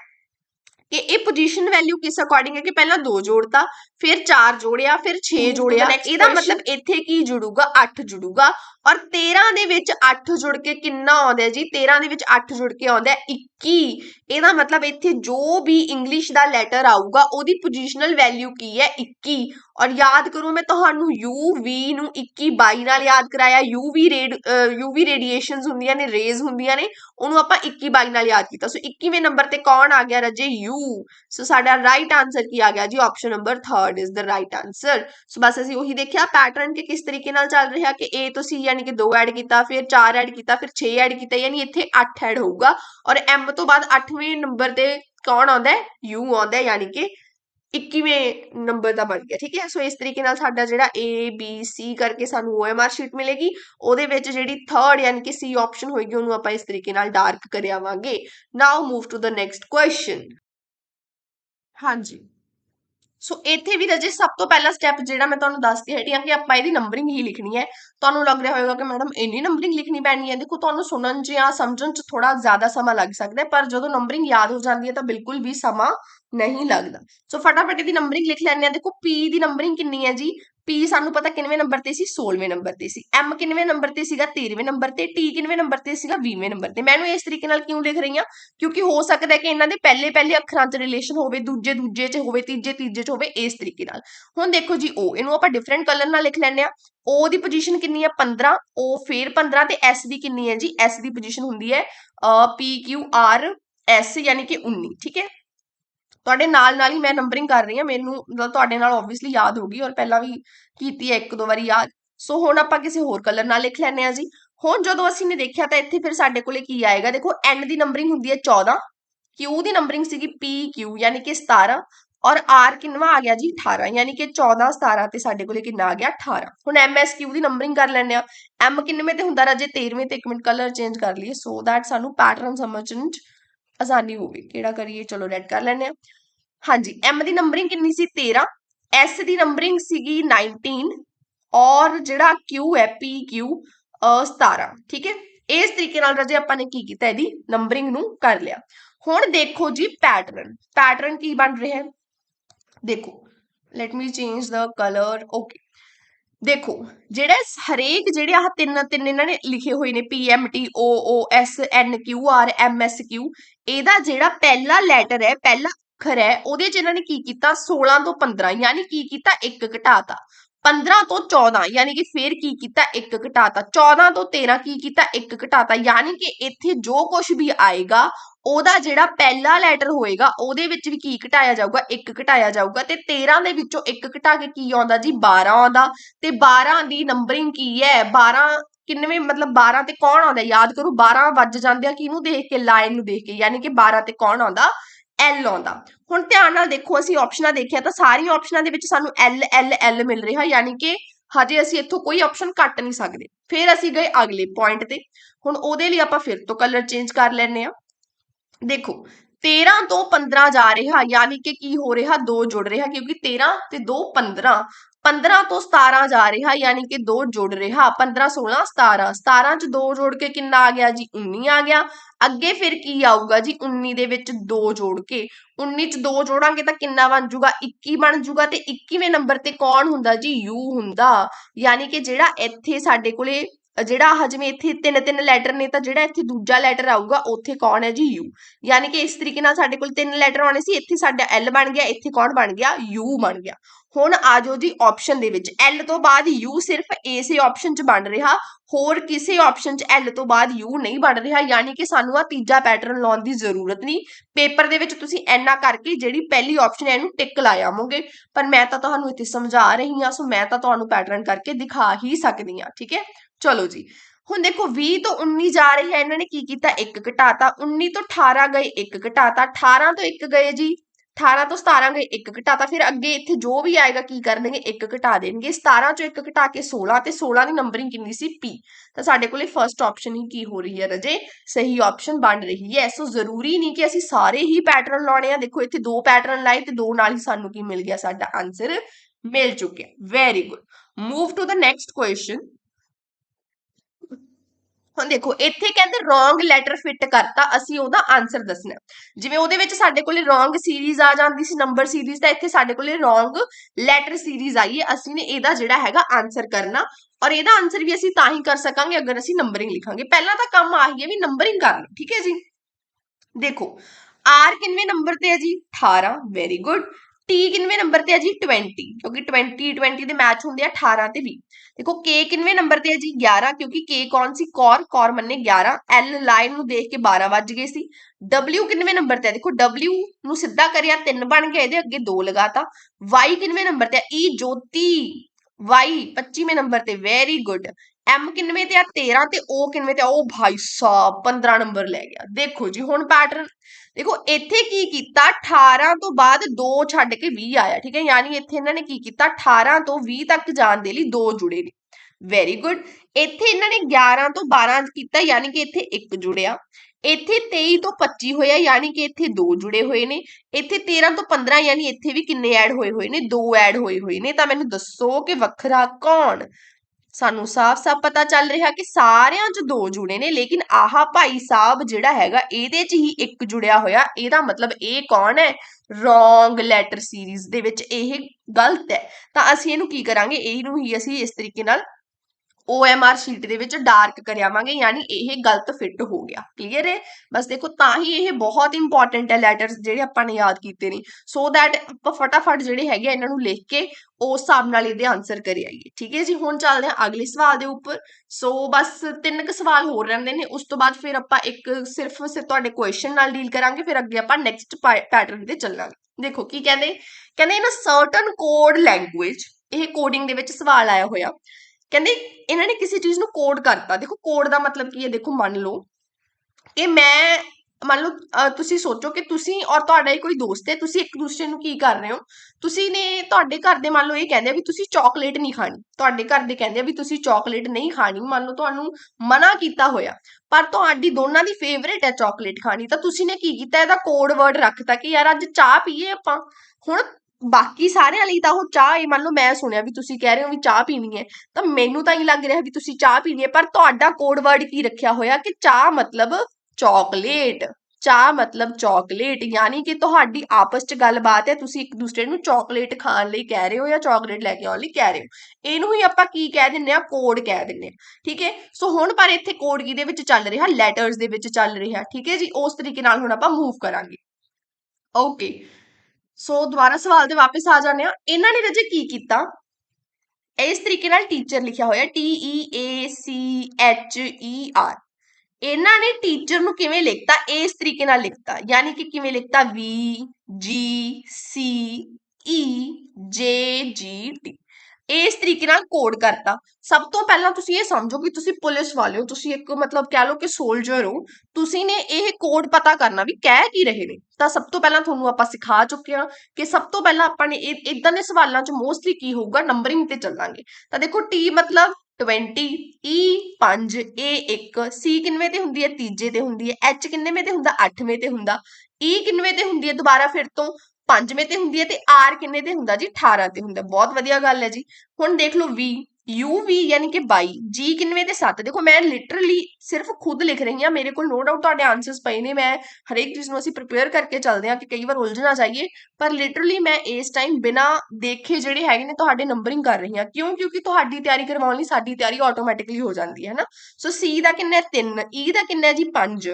ਕਿ ਇਹ ਪੋਜੀਸ਼ਨ ਵੈਲਿਊ ਕਿਸ ਅਕੋਰਡਿੰਗ ਹੈ ਕਿ ਪਹਿਲਾਂ 2 ਜੋੜਤਾ ਫਿਰ 4 ਜੋੜਿਆ ਫਿਰ 6 ਜੋੜਿਆ। ਇਹਦਾ ਮਤਲਬ ਇੱਥੇ ਕੀ ਜੁੜੂਗਾ? 8 ਜੁੜੂਗਾ। ਔਰ 13 ਦੇ ਵਿੱਚ 8 ਜੁੜ ਕੇ ਕਿੰਨਾ ਆਉਂਦਾ ਜੀ? 13 ਦੇ ਵਿੱਚ 8 ਜੁੜ ਕੇ ਆਉਂਦਾ ਹੈ 21 ਇਹਦਾ ਮਤਲਬ ਇੱਥੇ ਜੋ ਵੀ ਇੰਗਲਿਸ਼ ਦਾ ਲੈਟਰ ਆਊਗਾ, ਉਹਦੀ ਪੋਜੀਸ਼ਨਲ ਵੈਲਿਊ ਕੀ ਹੈ? 21 ਔਰ ਯਾਦ ਕਰੋ, ਮੈਂ ਤੁਹਾਨੂੰ UV ਨੂੰ 21 22 ਨਾਲ ਯਾਦ ਕਰਾਇਆ। UV ਰੇਡ UV ਰੇਡੀਏਸ਼ਨਸ ਹੁੰਦੀਆਂ ਨੇ ਰੇਜ਼ ਹੁੰਦੀਆਂ ਨੇ, ਉਹਨੂੰ ਆਪਾਂ 21 22 ਨਾਲ ਯਾਦ ਕੀਤਾ। ਸੋ 21ਵੇਂ ਨੰਬਰ ਤੇ ਕੌਣ ਆ ਗਿਆ ਰਜੇ? U. ਸੋ ਸਾਡਾ ਰਾਈਟ ਆਨਸਰ ਕੀ ਆ ਗਿਆ ਜੀ? Option number 3rd is the right answer so ਬਸ ਅਸੀਂ ਉਹੀ ਦੇਖਿਆ। ਪੈਟਰਨ ਕਿ ਕਿਸ ਤਰੀਕੇ ਨਾਲ ਚੱਲ ਰਿਹਾ ਕਿ A ਤੋਂ C ਯਾਨੀ ਕਿ 2 ਐਡ ਕੀਤਾ, ਫਿਰ 4 ਐਡ ਕੀਤਾ, ਫਿਰ 6 ਐਡ ਕੀਤਾ, ਯਾਨੀ ਇੱਥੇ 8 ਐਡ ਹੋਊਗਾ। ਔਰ M ਤੋਂ ਬਾਅਦ 8ਵੇਂ ਨੰਬਰ ਤੇ ਕੌਣ ਆਉਂਦਾ ਹੈ? U ਆਉਂਦਾ ਹੈ, ਯਾਨੀ ਕਿ 21ਵੇਂ ਨੰਬਰ ਦਾ ਬਣ ਗਿਆ, ਠੀਕ ਹੈ? ਸੋ ਇਸ ਤਰੀਕੇ ਨਾਲ ਸਾਡਾ ਜਿਹੜਾ A, B, C ਕਰਕੇ ਸਾਨੂੰ OMR ਸ਼ੀਟ ਮਿਲੇਗੀ। ਉਹਦੇ ਵਿੱਚ ਜਿਹੜੀ ਥਰਡ ਯਾਨੀ ਕਿ C ਆਪਸ਼ਨ ਹੋਏਗੀ, ਉਹਨੂੰ ਆਪਾਂ ਇਸ ਤਰੀਕੇ ਨਾਲ dark ਕਰਿਆਵਾਂਗੇ। Now move to the next question ਹਾਂਜੀ। ਸੋ ਇੱਥੇ ਵੀ ਰਜੇ ਸਭ ਤੋਂ ਪਹਿਲਾ ਸਟੈਪ ਜਿਹੜਾ ਮੈਂ ਤੁਹਾਨੂੰ ਦੱਸਦੀ ਹਟੀ ਆ ਕਿ ਆਪਾਂ ਇਹਦੀ ਨੰਬਰਿੰਗ ਹੀ ਲਿਖਣੀ ਹੈ। ਤੁਹਾਨੂੰ ਲੱਗ ਰਿਹਾ ਹੋਵੇਗਾ ਕਿ ਮੈਡਮ ਇੰਨੀ ਨੰਬਰਿੰਗ ਲਿਖਣੀ ਪੈਣੀ ਹੈ। ਦੇਖੋ, ਤੁਹਾਨੂੰ ਸੁਣਨ 'ਚ ਜਾਂ ਸਮਝਣ 'ਚ ਥੋੜਾ ਜ਼ਿਆਦਾ ਸਮਾਂ ਲੱਗ ਸਕਦਾ ਪਰ ਜਦੋਂ ਨੰਬਰਿੰਗ ਯਾਦ ਹੋ ਜਾਂਦੀ ਹੈ ਤਾਂ ਬਿਲਕੁਲ ਵੀ ਸਮਾਂ ਨਹੀਂ ਲੱਗਦਾ। ਸੋ ਫਟਾਫਟ ਇਹਦੀ ਨੰਬਰਿੰਗ ਲਿਖ ਲੈਂਦੇ ਆ ਦੇਖੋ P ਦੀ ਨੰਬਰਿੰਗ ਕਿੰਨੀ ਹੈ ਜੀ? P ਸਾਨੂੰ ਪਤਾ ਕਿੰਨਵੇਂ ਨੰਬਰ ਤੇ ਸੀ? 16ਵੇਂ ਨੰਬਰ ਤੇ ਸੀ। M ਕਿੰਨਵੇਂ ਨੰਬਰ ਤੇ ਸੀਗਾ? 13ਵੇਂ ਨੰਬਰ ਤੇ। T ਕਿੰਨਵੇਂ ਨੰਬਰ ਤੇ ਸੀਗਾ? 20ਵੇਂ ਨੰਬਰ ਤੇ। ਮੈਂ ਇਹਨੂੰ ਇਸ ਤਰੀਕੇ ਨਾਲ ਕਿਉਂ ਲਿਖ ਰਹੀ ਹਾਂ? ਕਿਉਂਕਿ ਹੋ ਸਕਦਾ ਹੈ ਕਿ ਇਹਨਾਂ ਦੇ ਪਹਿਲੇ ਪਹਿਲੇ ਅੱਖਰਾਂ 'ਚ ਰਿਲੇਸ਼ਨ ਹੋਵੇ ਦੂਜੇ ਦੂਜੇ 'ਚ ਹੋਵੇ ਤੀਜੇ ਤੀਜੇ 'ਚ ਹੋਵੇ, ਇਸ ਤਰੀਕੇ ਨਾਲ। ਹੁਣ ਦੇਖੋ ਜੀ O, ਇਹਨੂੰ ਆਪਾਂ ਡਿਫਰੈਂਟ ਕਲਰ ਨਾਲ ਲਿਖ ਲੈਂਦੇ ਆ O ਦੀ ਪੋਜੀਸ਼ਨ ਕਿੰਨੀ ਹੈ? 15 O ਫਿਰ 15 ਤੇ S ਦੀ ਕਿੰਨੀ ਹੈ ਜੀ? S ਦੀ ਪੋਜੀਸ਼ਨ ਹੁੰਦੀ ਹੈ P Q R S ਯਾਨੀ ਕਿ 19 ਠੀਕ ਹੈ? ਤੁਹਾਡੇ ਨਾਲ ਨਾਲ ਹੀ ਮੈਂ ਨੰਬਰਿੰਗ ਕਰ ਰਹੀ ਹਾਂ, ਮੈਨੂੰ ਮਤਲਬ ਤੁਹਾਡੇ ਨਾਲ ਆਬਵੀਅਸਲੀ ਯਾਦ ਹੋਗੀ ਔਰ ਪਹਿਲਾਂ ਵੀ ਕੀਤੀ ਹੈ ਇੱਕ ਦੋ ਵਾਰੀ ਯਾਦ। ਸੋ ਹੁਣ ਆਪਾਂ ਕਿਸੇ ਹੋਰ ਕਲਰ ਨਾਲ ਲਿਖ ਲੈਣੇ ਆ ਜੀ। ਹੁਣ ਜਦੋਂ ਅਸੀਂ ਨੇ ਦੇਖਿਆ ਤਾਂ ਇੱਥੇ ਫਿਰ ਸਾਡੇ ਕੋਲੇ ਕੀ ਆਏਗਾ? ਦੇਖੋ, N ਦੀ ਨੰਬਰਿੰਗ ਹੁੰਦੀ ਹੈ 14 Q ਦੀ ਨੰਬਰਿੰਗ ਸੀਗੀ P, Q ਯਾਨੀ ਕਿ 17 ਔਰ R ਕਿੰਨਵਾ ਆ ਗਿਆ ਜੀ? 18 ਯਾਨੀ ਕਿ 14 17 ਤੇ ਸਾਡੇ ਕੋਲੇ ਕਿੰਨਾ ਆ ਗਿਆ? 18 ਹੁਣ MS Q ਦੀ ਨੰਬਰਿੰਗ ਕਰ ਲੈਣੇ ਆ M ਕਿੰਨਵੇਂ ਤੇ ਹੁੰਦਾ ਰਾਜੇ? 13ਵੇਂ ਤੇ ਇੱਕ ਮਿੰਟ ਕਲਰ ਚੇਂਜ ਕਰ ਲਈਏ। ਸੋ ਦੈਟ ਸਾਨੂੰ ਪੈਟਰਨ ਸਮਝਣ ਆਸਾਨੀ ਹੋਵੇ ਕਿਹੜਾ ਕਰੀਏ ਚਲੋ ਰੈਡ ਕਰ ਲੈਣੇ ਆ ਹਾਂਜੀ M ਦੀ ਨੰਬਰਿੰਗ ਕਿੰਨੀ ਸੀ 13 S ਦੀ ਨੰਬਰਿੰਗ ਸੀਗੀ 19 ਔਰ ਜਿਹੜਾ Q ਹੈ PQ 17 ਠੀਕ ਹੈ ਇਸ ਤਰੀਕੇ ਨਾਲ ਰਾਜੇ ਆਪਾਂ ਨੇ ਕੀ ਕੀਤਾ ਇਹਦੀ ਨੰਬਰਿੰਗ ਨੂੰ ਕਰ ਲਿਆ ਹੁਣ ਦੇਖੋ ਜੀ ਪੈਟਰਨ ਪੈਟਰਨ ਕੀ ਬਣ ਰਿਹਾ ਹੈ ਦੇਖੋ let me change the colour okay ਦੇਖੋ, ਜਿਹੜਾ ਹਰੇਕ ਜਿਹੜੇ ਆਹ ਤਿੰਨ ਤਿੰਨ ਇਹਨਾਂ ਨੇ ਲਿਖੇ ਹੋਏ ਨੇ ਪੀ ਐਮ ਟੀ ਓ ਇਹਦਾ ਜਿਹੜਾ ਪਹਿਲਾ ਲੈਟਰ ਹੈ, ਪਹਿਲਾ ਅੱਖਰ ਹੈ, ਉਹਦੇ ਚ ਇਹਨਾਂ ਨੇ ਕੀ ਕੀਤਾ? 16 ਤੋਂ 15 ਯਾਨੀ ਕੀ ਕੀਤਾ? ਇੱਕ ਘਟਾਤਾ। 15 ਤੋਂ 14 ਯਾਨੀ ਕਿ ਫੇਰ ਕੀ ਕੀਤਾ? ਇੱਕ ਘਟਾਤਾ। 14 ਤੋਂ 13 ਕੀ ਕੀਤਾ? ਇੱਕ ਘਟਾਤਾ। ਯਾਨੀ ਕਿ ਇੱਥੇ ਜੋ ਕੁਝ ਵੀ ਆਏਗਾ ਉਹਦਾ ਜਿਹੜਾ ਪਹਿਲਾ ਲੈਟਰ ਹੋਏਗਾ, ਉਹਦੇ ਵਿੱਚ ਵੀ ਕੀ ਘਟਾਇਆ ਜਾਊਗਾ? ਇੱਕ ਘਟਾਇਆ ਜਾਊਗਾ ਤੇ 13 ਦੇ ਵਿੱਚੋਂ ਇੱਕ ਘਟਾ ਕੇ ਕੀ ਆਉਂਦਾ ਜੀ? 12 ਆਉਂਦਾ। ਤੇ 12 ਦੀ ਨੰਬਰਿੰਗ ਕੀ ਹੈ? 12 ਕਿੰਨਵੇਂ, ਮਤਲਬ 12 ਤੇ ਕੌਣ ਆਉਂਦਾ? ਯਾਦ ਕਰੋ 12 ਵੱਜ ਜਾਂਦੇ ਆ ਕਿਹਨੂੰ ਦੇਖ ਕੇ? ਲਾਈਨ ਨੂੰ ਦੇਖ ਕੇ, ਯਾਨੀ ਕਿ 12 ਤੇ ਕੌਣ ਆਉਂਦਾ? ਐਲ ਆਉਂਦਾ। ਹੁਣ ਧਿਆਨ ਨਾਲ ਦੇਖੋ, ਅਸੀਂ ਆਪਸ਼ਨਾਂ ਦੇਖਿਆ ਤਾਂ ਸਾਰੀਆਂ ਆਪਸ਼ਨਾਂ ਦੇ ਵਿੱਚ ਸਾਨੂੰ ਐਲ ਐਲ ਐਲ ਮਿਲ ਰਿਹਾ, ਯਾਨੀ ਕਿ ਹਜੇ ਅਸੀਂ ਇੱਥੋਂ ਕੋਈ ਆਪਸ਼ਨ ਕੱਟ ਨਹੀਂ ਸਕਦੇ। ਫਿਰ ਅਸੀਂ ਗਏ ਅਗਲੇ ਪੁਆਇੰਟ ਤੇ। ਹੁਣ ਉਹਦੇ ਲਈ ਆਪਾਂ ਫਿਰ ਤੋਂ ਕਲਰ ਚੇਂਜ ਕਰ ਲੈਨੇ ਆ ਦੇਖੋ 13 ਤੋਂ 15 ਜਾ ਰਿਹਾ, ਯਾਨੀ ਕਿ ਕੀ ਹੋ ਰਿਹਾ 2 ਜੁੜ ਰਿਹਾ, ਕਿਉਂਕਿ 13 ਤੇ 2 15 15 ਤੋਂ 17 ਜਾ ਰਿਹਾ, ਯਾਨੀ ਕਿ 2 ਜੁੜ ਰਿਹਾ 15 16 17 17 ਚ 2 ਜੋੜ ਕੇ ਕਿੰਨਾ ਆ ਗਿਆ ਜੀ? 19 ਆ ਗਿਆ। ਅੱਗੇ ਫਿਰ ਕੀ ਆਊਗਾ ਜੀ? 19 ਦੇ ਵਿੱਚ 2 ਜੋੜ ਕੇ 19 ਚ 2 ਜੋੜਾਂਗੇ ਤਾਂ ਕਿੰਨਾ ਬਣ ਜੂਗਾ? 21 ਬਣ ਜੂਗਾ ਤੇ 21ਵੇਂ ਨੰਬਰ ਤੇ ਕੌਣ ਹੁੰਦਾ ਜੀ? ਯੂ ਹੁੰਦਾ। ਯਾਨੀ ਕਿ ਜਿਹੜਾ ਇੱਥੇ ਸਾਡੇ ਕੋਲੇ ਜਿਹੜਾ ਆਹ ਜਿਵੇਂ ਇੱਥੇ ਤਿੰਨ ਤਿੰਨ ਲੈਟਰ ਨੇ ਤਾਂ ਜਿਹੜਾ ਇੱਥੇ ਦੂਜਾ ਲੈਟਰ ਆਊਗਾ, ਉੱਥੇ ਕੌਣ ਹੈ ਜੀ? ਯੂ। ਯਾਨੀ ਕਿ ਇਸ ਤਰੀਕੇ ਨਾਲ ਸਾਡੇ ਕੋਲ ਤਿੰਨ ਲੈਟਰ ਆਉਣੇ ਸੀ, ਇੱਥੇ ਸਾਡਾ ਐਲ ਬਣ ਗਿਆ, ਇੱਥੇ ਕੌਣ ਬਣ ਗਿਆ? ਯੂ ਬਣ ਗਿਆ। ਹੁਣ ਆ ਜੀ ਆਪਸ਼ਨ ਦੇ ਵਿੱਚ। ਐਲ ਤੋਂ ਬਾਅਦ ਯੂ ਸਿਰਫ ਇਸੇ ਆਪਸ਼ਨ 'ਚ ਬਣ ਰਿਹਾ। ਹੋਰ ਕਿਸੇ ਆਪਸ਼ਨ 'ਚ ਐਲ ਤੋਂ ਬਾਅਦ ਯੂ ਨਹੀਂ ਬਣ ਰਿਹਾ। ਯਾਨੀ ਕਿ ਸਾਨੂੰ ਆ ਤੀਜਾ ਪੈਟਰਨ ਲਾਉਣ ਦੀ ਜ਼ਰੂਰਤ ਨਹੀਂ। ਪੇਪਰ ਦੇ ਵਿੱਚ ਤੁਸੀਂ ਐਨਾ ਕਰਕੇ ਜਿਹੜੀ ਪਹਿਲੀ ਆਪਸ਼ਨ ਹੈ ਇਹਨੂੰ ਟਿਕ ਲਾ ਆਵੋਗੇ ਪਰ ਮੈਂ ਤਾਂ ਤੁਹਾਨੂੰ ਇੱਥੇ ਸਮਝਾ ਰਹੀ ਹਾਂ, ਸੋ ਮੈਂ ਤਾਂ ਤੁਹਾਨੂੰ ਪੈਟਰਨ ਕਰਕੇ ਦਿਖਾ ਹੀ ਸਕਦੀ ਹਾਂ, ਠੀਕ ਹੈ? ਚਲੋ ਜੀ। ਹੁਣ ਦੇਖੋ 20 ਤੋਂ 19 ਜਾ ਰਹੀ ਹੈ, ਇਹਨਾਂ ਨੇ ਕੀ ਕੀਤਾ? ਇੱਕ ਘਟਾਤਾ। 19 ਤੋਂ 18 ਗਏ, ਇੱਕ ਘਟਾਤਾ। 18 ਤੋਂ 1 ਗਏ ਜੀ। 18 ਤੋਂ 17 ਗਏ, ਇੱਕ ਘਟਾਤਾ। ਫਿਰ ਅੱਗੇ ਇੱਥੇ ਜੋ ਵੀ ਆਏਗਾ, ਕੀ ਕਰਨਗੇ? ਇੱਕ ਘਟਾ ਦੇਣਗੇ। 17 ਚੋਂ ਇੱਕ ਘਟਾ ਕੇ 16 ਤੇ 16 ਦੀ ਨੰਬਰਿੰਗ ਕਿੰਨੀ ਸੀ? p ਤਾਂ ਸਾਡੇ ਕੋਲੇ ਫਰਸਟ ਆਪਸ਼ਨ ਹੀ ਕੀ ਹੋ ਰਹੀ ਹੈ, ਰਜੇ? ਸਹੀ ਆਪਸ਼ਨ ਬਣ ਰਹੀ ਹੈ। ਸੋ ਜ਼ਰੂਰੀ ਨਹੀਂ ਕਿ ਅਸੀਂ ਸਾਰੇ ਹੀ ਪੈਟਰਨ ਲਾਉਣੇ ਆ। ਦੇਖੋ, ਇੱਥੇ ਦੋ ਪੈਟਰਨ ਲਾਏ ਤੇ ਦੋ ਨਾਲ ਹੀ ਸਾਨੂੰ ਕੀ ਮਿਲ ਗਿਆ? ਸਾਡਾ ਆਨਸਰ ਮਿਲ ਚੁੱਕਿਆ। Very good move to the next question ਹੁਣ ਦੇਖੋ, ਇੱਥੇ ਕਹਿੰਦੇ ਰੋਂਗ ਲੈਟਰ ਫਿੱਟ ਕਰਤਾ, ਅਸੀਂ ਉਹਦਾ ਆਨਸਰ ਦੱਸਣਾ। ਜਿਵੇਂ ਉਹਦੇ ਵਿੱਚ ਸਾਡੇ ਕੋਲੇ ਰੋਂਗ ਸੀਰੀਜ਼ ਆ ਜਾਂਦੀ ਸੀ ਨੰਬਰ ਸੀਰੀਜ਼ ਤਾਂ ਇੱਥੇ ਸਾਡੇ ਕੋਲੇ ਰੋਂਗ ਲੈਟਰ ਸੀਰੀਜ਼ ਆਈ ਹੈ। ਅਸੀਂ ਨੇ ਇਹਦਾ ਜਿਹੜਾ ਹੈਗਾ ਆਨਸਰ ਕਰਨਾ। ਔਰ ਇਹਦਾ ਆਨਸਰ ਵੀ ਅਸੀਂ ਤਾਂ ਹੀ ਕਰ ਸਕਾਂਗੇ ਅਗਰ ਅਸੀਂ ਨੰਬਰਿੰਗ ਲਿਖਾਂਗੇ। ਪਹਿਲਾਂ ਤਾਂ ਕੰਮ ਆਹੀ ਹੈ ਵੀ ਨੰਬਰਿੰਗ ਕਰ ਲਓ, ਠੀਕ ਹੈ ਜੀ? ਦੇਖੋ ਆਰ ਕਿੰਨਵੇਂ ਨੰਬਰ ਤੇ ਹੈ ਜੀ? 18 ਵੈਰੀ ਗੁੱਡ T ਕਿੰਨਵੇਂ ਨੰਬਰ ਤੇ ਹੈ ਜੀ? 20 ਕਿਉਂਕਿ 20 20 ਦੇ ਮੈਚ ਹੁੰਦੇ ਆ 18 ਤੇ 20 ਦੇਖੋ K ਕਿੰਨਵੇਂ ਨੰਬਰ ਤੇ ਹੈ ਜੀ? 11 ਕਿਉਂਕਿ K ਕੌਣ ਸੀ? ਕੌਰ ਕੌਰ ਮੰਨੇ 11 L ਲਾਈਨ ਨੂੰ ਦੇਖ ਕੇ 12 ਵੱਜ ਗਏ ਸੀ। W ਕਿੰਨਵੇਂ ਨੰਬਰ ਤੇ ਹੈ ਦੇਖੋ W ਨੂੰ ਸਿੱਧਾ ਕਰਿਆ 3 ਬਣ ਗਿਆ ਇਹਦੇ ਅੱਗੇ 2 ਲਗਾਤਾ। Y ਕਿੰਨਵੇਂ ਨੰਬਰ ਤੇ ਹੈ E ਜੋਤੀ, Y 25ਵੇਂ ਨੰਬਰ ਤੇ। ਵੈਰੀ ਗੁੱਡ ਐਮ ਕਿੰਨਵੇਂ ਤੇ ਆ? 13 ਤੇ O ਕਿੰਨਵੇਂ ਤੇ ਆ? ਉਹ ਭਾਈ ਸਾਹਿਬ 15 ਨੰਬਰ ਲੈ ਗਿਆ। ਦੇਖੋ ਜੀ, ਹੁਣ ਪੈਟਰਨ ਦੇਖੋ, ਇੱਥੇ ਕੀ ਕੀਤਾ? 18 ਤੋਂ ਬਾਅਦ 2 ਛੱਡ ਕੇ 20 ਆਇਆ, ਠੀਕ ਹੈ? ਯਾਨੀ ਇੱਥੇ ਇਹਨਾਂ ਨੇ ਕੀ ਕੀਤਾ? 18 ਤੋਂ 20 ਤੱਕ ਜਾਣ ਦੇ ਲਈ 2 ਜੁੜੇ ਨੇ। ਵੈਰੀ ਗੁੱਡ ਇੱਥੇ ਇਹਨਾਂ ਨੇ 11 ਤੋਂ 12 ਕੀਤਾ, ਯਾਨੀ ਕਿ ਇੱਥੇ 1 ਜੁੜਿਆ। ਇੱਥੇ 23 ਤੋਂ 25 ਹੋਇਆ, ਯਾਨੀ ਕਿ ਇੱਥੇ 2 ਜੁੜੇ ਹੋਏ ਨੇ। ਇੱਥੇ 13 ਤੋਂ 15 ਯਾਨੀ ਇੱਥੇ ਵੀ ਕਿੰਨੇ ਐਡ ਹੋਏ ਹੋਏ ਨੇ? 2 ਐਡ ਹੋਏ ਹੋਏ ਨੇ। ਤਾਂ ਮੈਨੂੰ ਦੱਸੋ ਕਿ ਵੱਖਰਾ ਕੌਣ ਸਾਨੂੰ ਸਾਫ਼-ਸਾਫ਼ ਪਤਾ ਚੱਲ ਰਿਹਾ ਕਿ ਸਾਰਿਆਂ 'ਚ ਦੋ ਜੁੜੇ ਨੇ, ਲੇਕਿਨ ਆਹਾ ਭਾਈ ਸਾਹਿਬ ਜਿਹੜਾ ਹੈਗਾ, ਇਹਦੇ 'ਚ ਹੀ ਇੱਕ ਜੁੜਿਆ ਹੋਇਆ। ਇਹਦਾ ਮਤਲਬ ਇਹ ਕੌਣ ਹੈ? ਰੋਂਗ ਲੈਟਰ ਸੀਰੀਜ਼ ਦੇ ਵਿੱਚ ਇਹ ਗਲਤ ਹੈ। ਤਾਂ ਅਸੀਂ ਇਹਨੂੰ ਕੀ ਕਰਾਂਗੇ? ਇਹਨੂੰ ਹੀ ਅਸੀਂ ਇਸ ਤਰੀਕੇ ਨਾਲ OMR ਸ਼ੀਟ ਦੇ ਵਿੱਚ ਡਾਰਕ ਕਰਿਆਵਾਂਗੇ, ਯਾਨੀ ਇਹ ਗਲਤ ਫਿੱਟ ਹੋ ਗਿਆ। ਕਲੀਅਰ ਹੈ? ਬਸ ਦੇਖੋ, ਤਾਂ ਹੀ ਇਹ ਬਹੁਤ ਇੰਪੋਰਟੈਂਟ ਹੈ ਲੈਟਰਸ ਜਿਹੜੇ ਆਪਾਂ ਨੇ ਯਾਦ ਕੀਤੇ ਨੇ। ਸੋ ਦੈਟ ਆਪਾਂ ਫਟਾਫਟ ਜਿਹੜੇ ਹੈਗੇ ਇਹਨਾਂ ਨੂੰ ਲਿਖ ਕੇ ਉਸ ਹਿਸਾਬ ਨਾਲ ਇਹਦੇ ਆਨਸਰ ਕਰੇ ਆਈਏ। ਠੀਕ ਹੈ ਜੀ? ਹੁਣ ਚੱਲਦੇ ਹਾਂ ਅਗਲੇ ਸਵਾਲ ਦੇ ਉੱਪਰ। ਸੋ ਬਸ ਤਿੰਨ ਕੁ ਸਵਾਲ ਹੋਰ ਰਹਿੰਦੇ ਨੇ। ਉਸ ਤੋਂ ਬਾਅਦ ਫਿਰ ਆਪਾਂ ਇੱਕ ਸਿਰਫ ਸਿਰ ਤੁਹਾਡੇ ਕੁਐਸਚਨ ਨਾਲ ਡੀਲ ਕਰਾਂਗੇ। ਫਿਰ ਅੱਗੇ ਆਪਾਂ ਨੈਕਸਟ ਪੈਟਰਨ ਤੇ ਚੱਲਾਂਗੇ। ਦੇਖੋ ਕੀ ਕਹਿੰਦੇ? ਕਹਿੰਦੇ ਇਨ ਸਰਟਨ ਕੋਡ ਲੈਂਗੁਏਜ ਇਹ ਕੋਡਿੰਗ ਦੇ ਵਿੱਚ ਸਵਾਲ ਆਇਆ ਹੋਇਆ। ਕਹਿੰਦੇ ਇਹਨਾਂ ਨੇ ਕਿਸੇ ਚੀਜ਼ ਨੂੰ ਕੋਡ ਕਰਤਾ। ਦੇਖੋ ਕੋਡ ਦਾ ਮਤਲਬ ਕੀ ਹੈ? ਦੇਖੋ ਮੰਨ ਲਓ ਕਿ ਮੈਂ, ਮੰਨ ਲਓ ਤੁਸੀਂ ਸੋਚੋ ਕਿ ਤੁਸੀਂ ਔਰ ਤੁਹਾਡਾ ਹੀ ਕੋਈ ਦੋਸਤ ਹੈ, ਤੁਸੀਂ ਇੱਕ ਦੂਸਰੇ ਨੂੰ ਕੀ ਕਰ ਰਹੇ ਹੋ? ਤੁਸੀਂ ਨੇ ਤੁਹਾਡੇ ਘਰ ਦੇ ਮੰਨ ਲਓ ਇਹ ਕਹਿੰਦੇ ਆ ਵੀ ਤੁਸੀਂ ਚਾਕਲੇਟ ਨਹੀਂ ਖਾਣੀ। ਤੁਹਾਡੇ ਘਰ ਦੇ ਕਹਿੰਦੇ ਆ ਵੀ ਤੁਸੀਂ ਚਾਕਲੇਟ ਨਹੀਂ ਖਾਣੀ। ਮੰਨ ਲਓ ਤੁਹਾਨੂੰ ਮਨਾ ਕੀਤਾ ਹੋਇਆ। ਪਰ ਤੁਹਾਡੀ ਦੋਨਾਂ ਦੀ ਫੇਵਰੇਟ ਹੈ ਚਾਕਲੇਟ ਖਾਣੀ। ਤਾਂ ਤੁਸੀਂ ਨੇ ਕੀ ਕੀਤਾ? ਇਹਦਾ ਕੋਡ ਵਰਡ ਰੱਖਤਾ ਕਿ ਯਾਰ ਅੱਜ ਚਾਹ ਪੀਏ ਆਪਾਂ। ਹੁਣ ਬਾਕੀ ਸਾਰਿਆਂ ਲਈ ਤਾਂ ਉਹ ਚਾਹ ਹੈ, ਮੰਨ ਲਓ ਮੈਂ ਸੁਣਿਆ ਵੀ ਤੁਸੀਂ ਕਹਿ ਰਹੇ ਹੋ ਵੀ ਚਾਹ ਪੀਣੀ ਹੈ, ਤਾਂ ਮੈਨੂੰ ਤਾਂ ਹੀ ਲੱਗ ਰਿਹਾ ਵੀ ਤੁਸੀਂ ਚਾਹ ਪੀਣੀ ਹੈ, ਪਰ ਤੁਹਾਡਾ ਕੋਡ ਵਰਡ ਕੀ ਰੱਖਿਆ ਹੋਇਆ ਕਿ ਚਾਹ ਮਤਲਬ ਚਾਕਲੇਟ ਚਾਹ ਮਤਲਬ ਚਾਕਲੇਟ ਯਾਨੀ ਕਿ ਤੁਹਾਡੀ ਆਪਸ ਚ ਗੱਲਬਾਤ ਹੈ, ਤੁਸੀਂ ਇੱਕ ਦੂਸਰੇ ਨੂੰ ਚਾਕਲੇਟ ਖਾਣ ਲਈ ਕਹਿ ਰਹੇ ਹੋ ਜਾਂ ਚਾਕਲੇਟ ਲੈ ਕੇ ਆਉਣ ਲਈ ਕਹਿ ਰਹੇ ਹੋ। ਇਹਨੂੰ ਹੀ ਆਪਾਂ ਕੀ ਕਹਿ ਦਿੰਨੇ ਆ ਕੋਡ ਕਹਿ ਦਿੰਨੇ ਆ ਠੀਕ ਹੈ? ਸੋ ਹੁਣ ਪਰ ਇੱਥੇ ਕੋਡ ਕੀ ਦੇ ਵਿੱਚ ਚੱਲ ਰਿਹਾ? ਲੈਟਰਸ ਦੇ ਵਿੱਚ ਚੱਲ ਰਿਹਾ, ਠੀਕ ਹੈ ਜੀ? ਉਸ ਤਰੀਕੇ ਨਾਲ ਹੁਣ ਆਪਾਂ ਮੂਵ ਕਰਾਂਗੇ। ਓਕੇ ਸੋ ਦੁਬਾਰਾ ਸਵਾਲ ਤੇ ਵਾਪਸ ਆ ਜਾਂਦੇ ਆ ਇਹਨਾਂ ਨੇ ਰਜੇ ਕੀ ਕੀਤਾ? ਇਸ ਤਰੀਕੇ ਨਾਲ ਟੀਚਰ ਲਿਖਿਆ ਹੋਇਆ T E A C H E R ਇਹਨਾਂ ਨੇ ਟੀਚਰ ਨੂੰ ਕਿਵੇਂ ਲਿਖਤਾ? ਇਸ ਤਰੀਕੇ ਨਾਲ ਲਿਖਤਾ, ਯਾਨੀ ਕਿ ਕਿਵੇਂ ਲਿਖਤਾ? ਵੀ ਜੀ ਸੀ ਈ ਜੇ ਜੀ ਟੀ ਇਸ ਤਰੀਕੇ ਨਾਲ ਕੋਡ ਕਰਤਾ। ਸਭ ਤੋਂ ਪਹਿਲਾਂ ਤੁਸੀਂ ਇਹ ਸਮਝੋ ਕਿ ਤੁਸੀਂ ਪੁਲਿਸ ਵਾਲੇ ਹੋ ਤੁਸੀਂ ਇੱਕ ਮਤਲਬ ਕਹਿ ਲਓ ਕਿ ਸੋਲਜਰ ਹੋ, ਤੁਸੀਂ ਨੇ ਇਹ ਕੋਡ ਪਤਾ ਕਰਨਾ ਵੀ ਕਹਿ ਕੀ ਰਹੇ ਨੇ। ਤਾਂ ਸਭ ਤੋਂ ਪਹਿਲਾਂ ਤੁਹਾਨੂੰ ਆਪਾਂ ਸਿਖਾ ਚੁੱਕੇ ਹਾਂ ਕਿ ਸਭ ਤੋਂ ਪਹਿਲਾਂ ਆਪਾਂ ਨੇ ਇਹ, ਇਦਾਂ ਦੇ ਸਵਾਲਾਂ 'ਚ ਮੋਸਟਲੀ ਕੀ ਹੋਊਗਾ ਨੰਬਰਿੰਗ ਤੇ ਚੱਲਾਂਗੇ। ਤਾਂ ਦੇਖੋ ਟੀ ਮਤਲਬ 20 E 5 A 1 C ਕਿੰਨਵੇਂ ਤੇ ਹੁੰਦੀ ਹੈ? ਤੀਜੇ ਤੇ ਹੁੰਦੀ ਹੈ। H ਕਿੰਨਵੇਂ ਤੇ ਹੁੰਦਾ? 8ਵੇਂ ਤੇ ਹੁੰਦਾ। E ਕਿੰਨਵੇਂ ਤੇ ਹੁੰਦੀ ਹੈ? ਦੁਬਾਰਾ ਫਿਰ ਤੋਂ ਪੰਜਵੇਂ ਤੇ ਹੁੰਦੀ ਹੈ ਤੇ R ਕਿੰਨੇ ਤੇ ਹੁੰਦਾ ਜੀ? 18 ਤੇ ਹੁੰਦਾ। ਬਹੁਤ ਵਧੀਆ ਗੱਲ ਹੈ ਜੀ। ਹੁਣ ਦੇਖ ਲਓ V U ਯਾਨੀ ਕਿ 22 G ਕਿੰਨਵੇਂ ਤੇ 7 ਦੇਖੋ, ਮੈਂ ਲਿਟਰਲੀ ਸਿਰਫ ਖੁਦ ਲਿਖ ਰਹੀ ਹਾਂ। ਮੇਰੇ ਕੋਲ ਨੋ ਡਾਊਟ ਤੁਹਾਡੇ ਆਨਸਰਸ ਪਏ ਨੇ। ਮੈਂ ਹਰੇਕ ਚੀਜ਼ ਨੂੰ ਅਸੀਂ ਪ੍ਰਿਪੇਅਰ ਕਰਕੇ ਚੱਲਦੇ ਹਾਂ ਕਿ ਕਈ ਵਾਰ ਉਲਝਣਾ ਚਾਹੀਏ ਪਰ ਲਿਟਰਲੀ ਮੈਂ ਇਸ ਟਾਈਮ ਬਿਨਾ ਦੇਖੇ ਜਿਹੜੇ ਹੈਗੇ ਨੇ, ਤੁਹਾਡੇ ਨੰਬਰਿੰਗ ਕਰ ਰਹੀ ਹਾਂ। ਕਿਉਂ? ਕਿਉਂਕਿ ਤੁਹਾਡੀ ਤਿਆਰੀ ਕਰਵਾਉਣ ਲਈ ਸਾਡੀ ਤਿਆਰੀ ਆਟੋਮੈਟਿਕਲੀ ਹੋ ਜਾਂਦੀ ਹੈ ਨਾ? ਸੋ C ਦਾ ਕਿੰਨਾ ਹੈ? 3 E ਦਾ ਕਿੰਨਾ ਹੈ ਜੀ? 5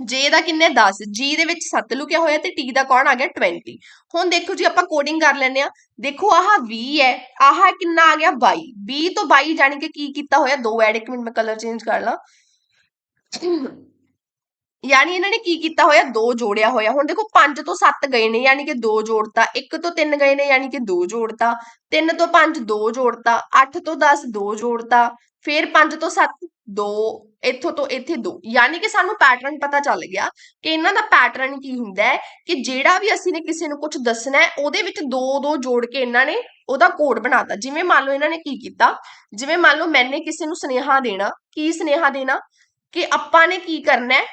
J ਦਾ ਕਿੰਨਾ? 10 G ਦੇ ਵਿੱਚ 7 ਲੁਕਿਆ ਹੋਇਆ ਤੇ T ਦਾ ਕੌਣ ਆ ਗਿਆ? 20 ਹੁਣ ਦੇਖੋ ਜੀ, ਆਪਾਂ ਕੋਡਿੰਗ ਕਰ ਲੈਂਦੇ ਆ ਦੇਖੋ, ਆਹ 20 ਹੈ। ਆਹ ਕਿੰਨਾ ਆ ਗਿਆ? 22 20 ਤੋਂ 22 ਜਾਣੀ ਕਿ ਕੀ ਕੀਤਾ ਹੋਇਆ? ਦੋ ਐਡ ਇੱਕ ਮਿੰਟ ਮੈਂ ਕਲਰ ਚੇਂਜ ਕਰ ਲਾਂ। ਯਾਨੀ ਇਹਨਾਂ ਨੇ ਕੀ ਕੀਤਾ ਹੋਇਆ? ਦੋ ਜੋੜਿਆ ਹੋਇਆ। ਹੁਣ ਦੇਖੋ 5 ਤੋਂ 7 ਗਏ ਨੇ, ਯਾਨੀ ਕਿ ਦੋ ਜੋੜਤਾ। 1 ਤੋਂ 3 ਗਏ ਨੇ, ਯਾਨੀ ਕਿ ਦੋ ਜੋੜਤਾ। 3 ਤੋਂ 5 2 ਜੋੜਤਾ। 8 ਤੋਂ 10 ਦੋ ਜੋੜਤਾ। ਫਿਰ 5 ਤੋਂ 7 2 ਇੱਥੋਂ ਤੋਂ ਇੱਥੇ 2 ਯਾਨੀ ਕਿ ਸਾਨੂੰ ਪੈਟਰਨ ਪਤਾ ਚੱਲ ਗਿਆ ਕਿ ਇਹਨਾਂ ਦਾ ਪੈਟਰਨ ਕੀ ਹੁੰਦਾ ਹੈ ਕਿ ਜਿਹੜਾ ਵੀ ਅਸੀਂ ਨੇ ਕਿਸੇ ਨੂੰ ਕੁਝ ਦੱਸਣਾ ਹੈ, ਉਹਦੇ ਵਿੱਚ ਦੋ ਦੋ ਜੋੜ ਕੇ ਇਹਨਾਂ ਨੇ ਉਹਦਾ ਕੋਡ ਬਣਾਤਾ। ਜਿਵੇਂ ਮੰਨ ਲਓ ਇਹਨਾਂ ਨੇ ਕੀ ਕੀਤਾ? ਜਿਵੇਂ ਮੰਨ ਲਓ ਮੈਨੇ ਕਿਸੇ ਨੂੰ ਸੁਨੇਹਾ ਦੇਣਾ, ਕੀ ਸੁਨੇਹਾ ਦੇਣਾ? ਕਿ ਆਪਾਂ ਨੇ ਕੀ ਕਰਨਾ ਹੈ?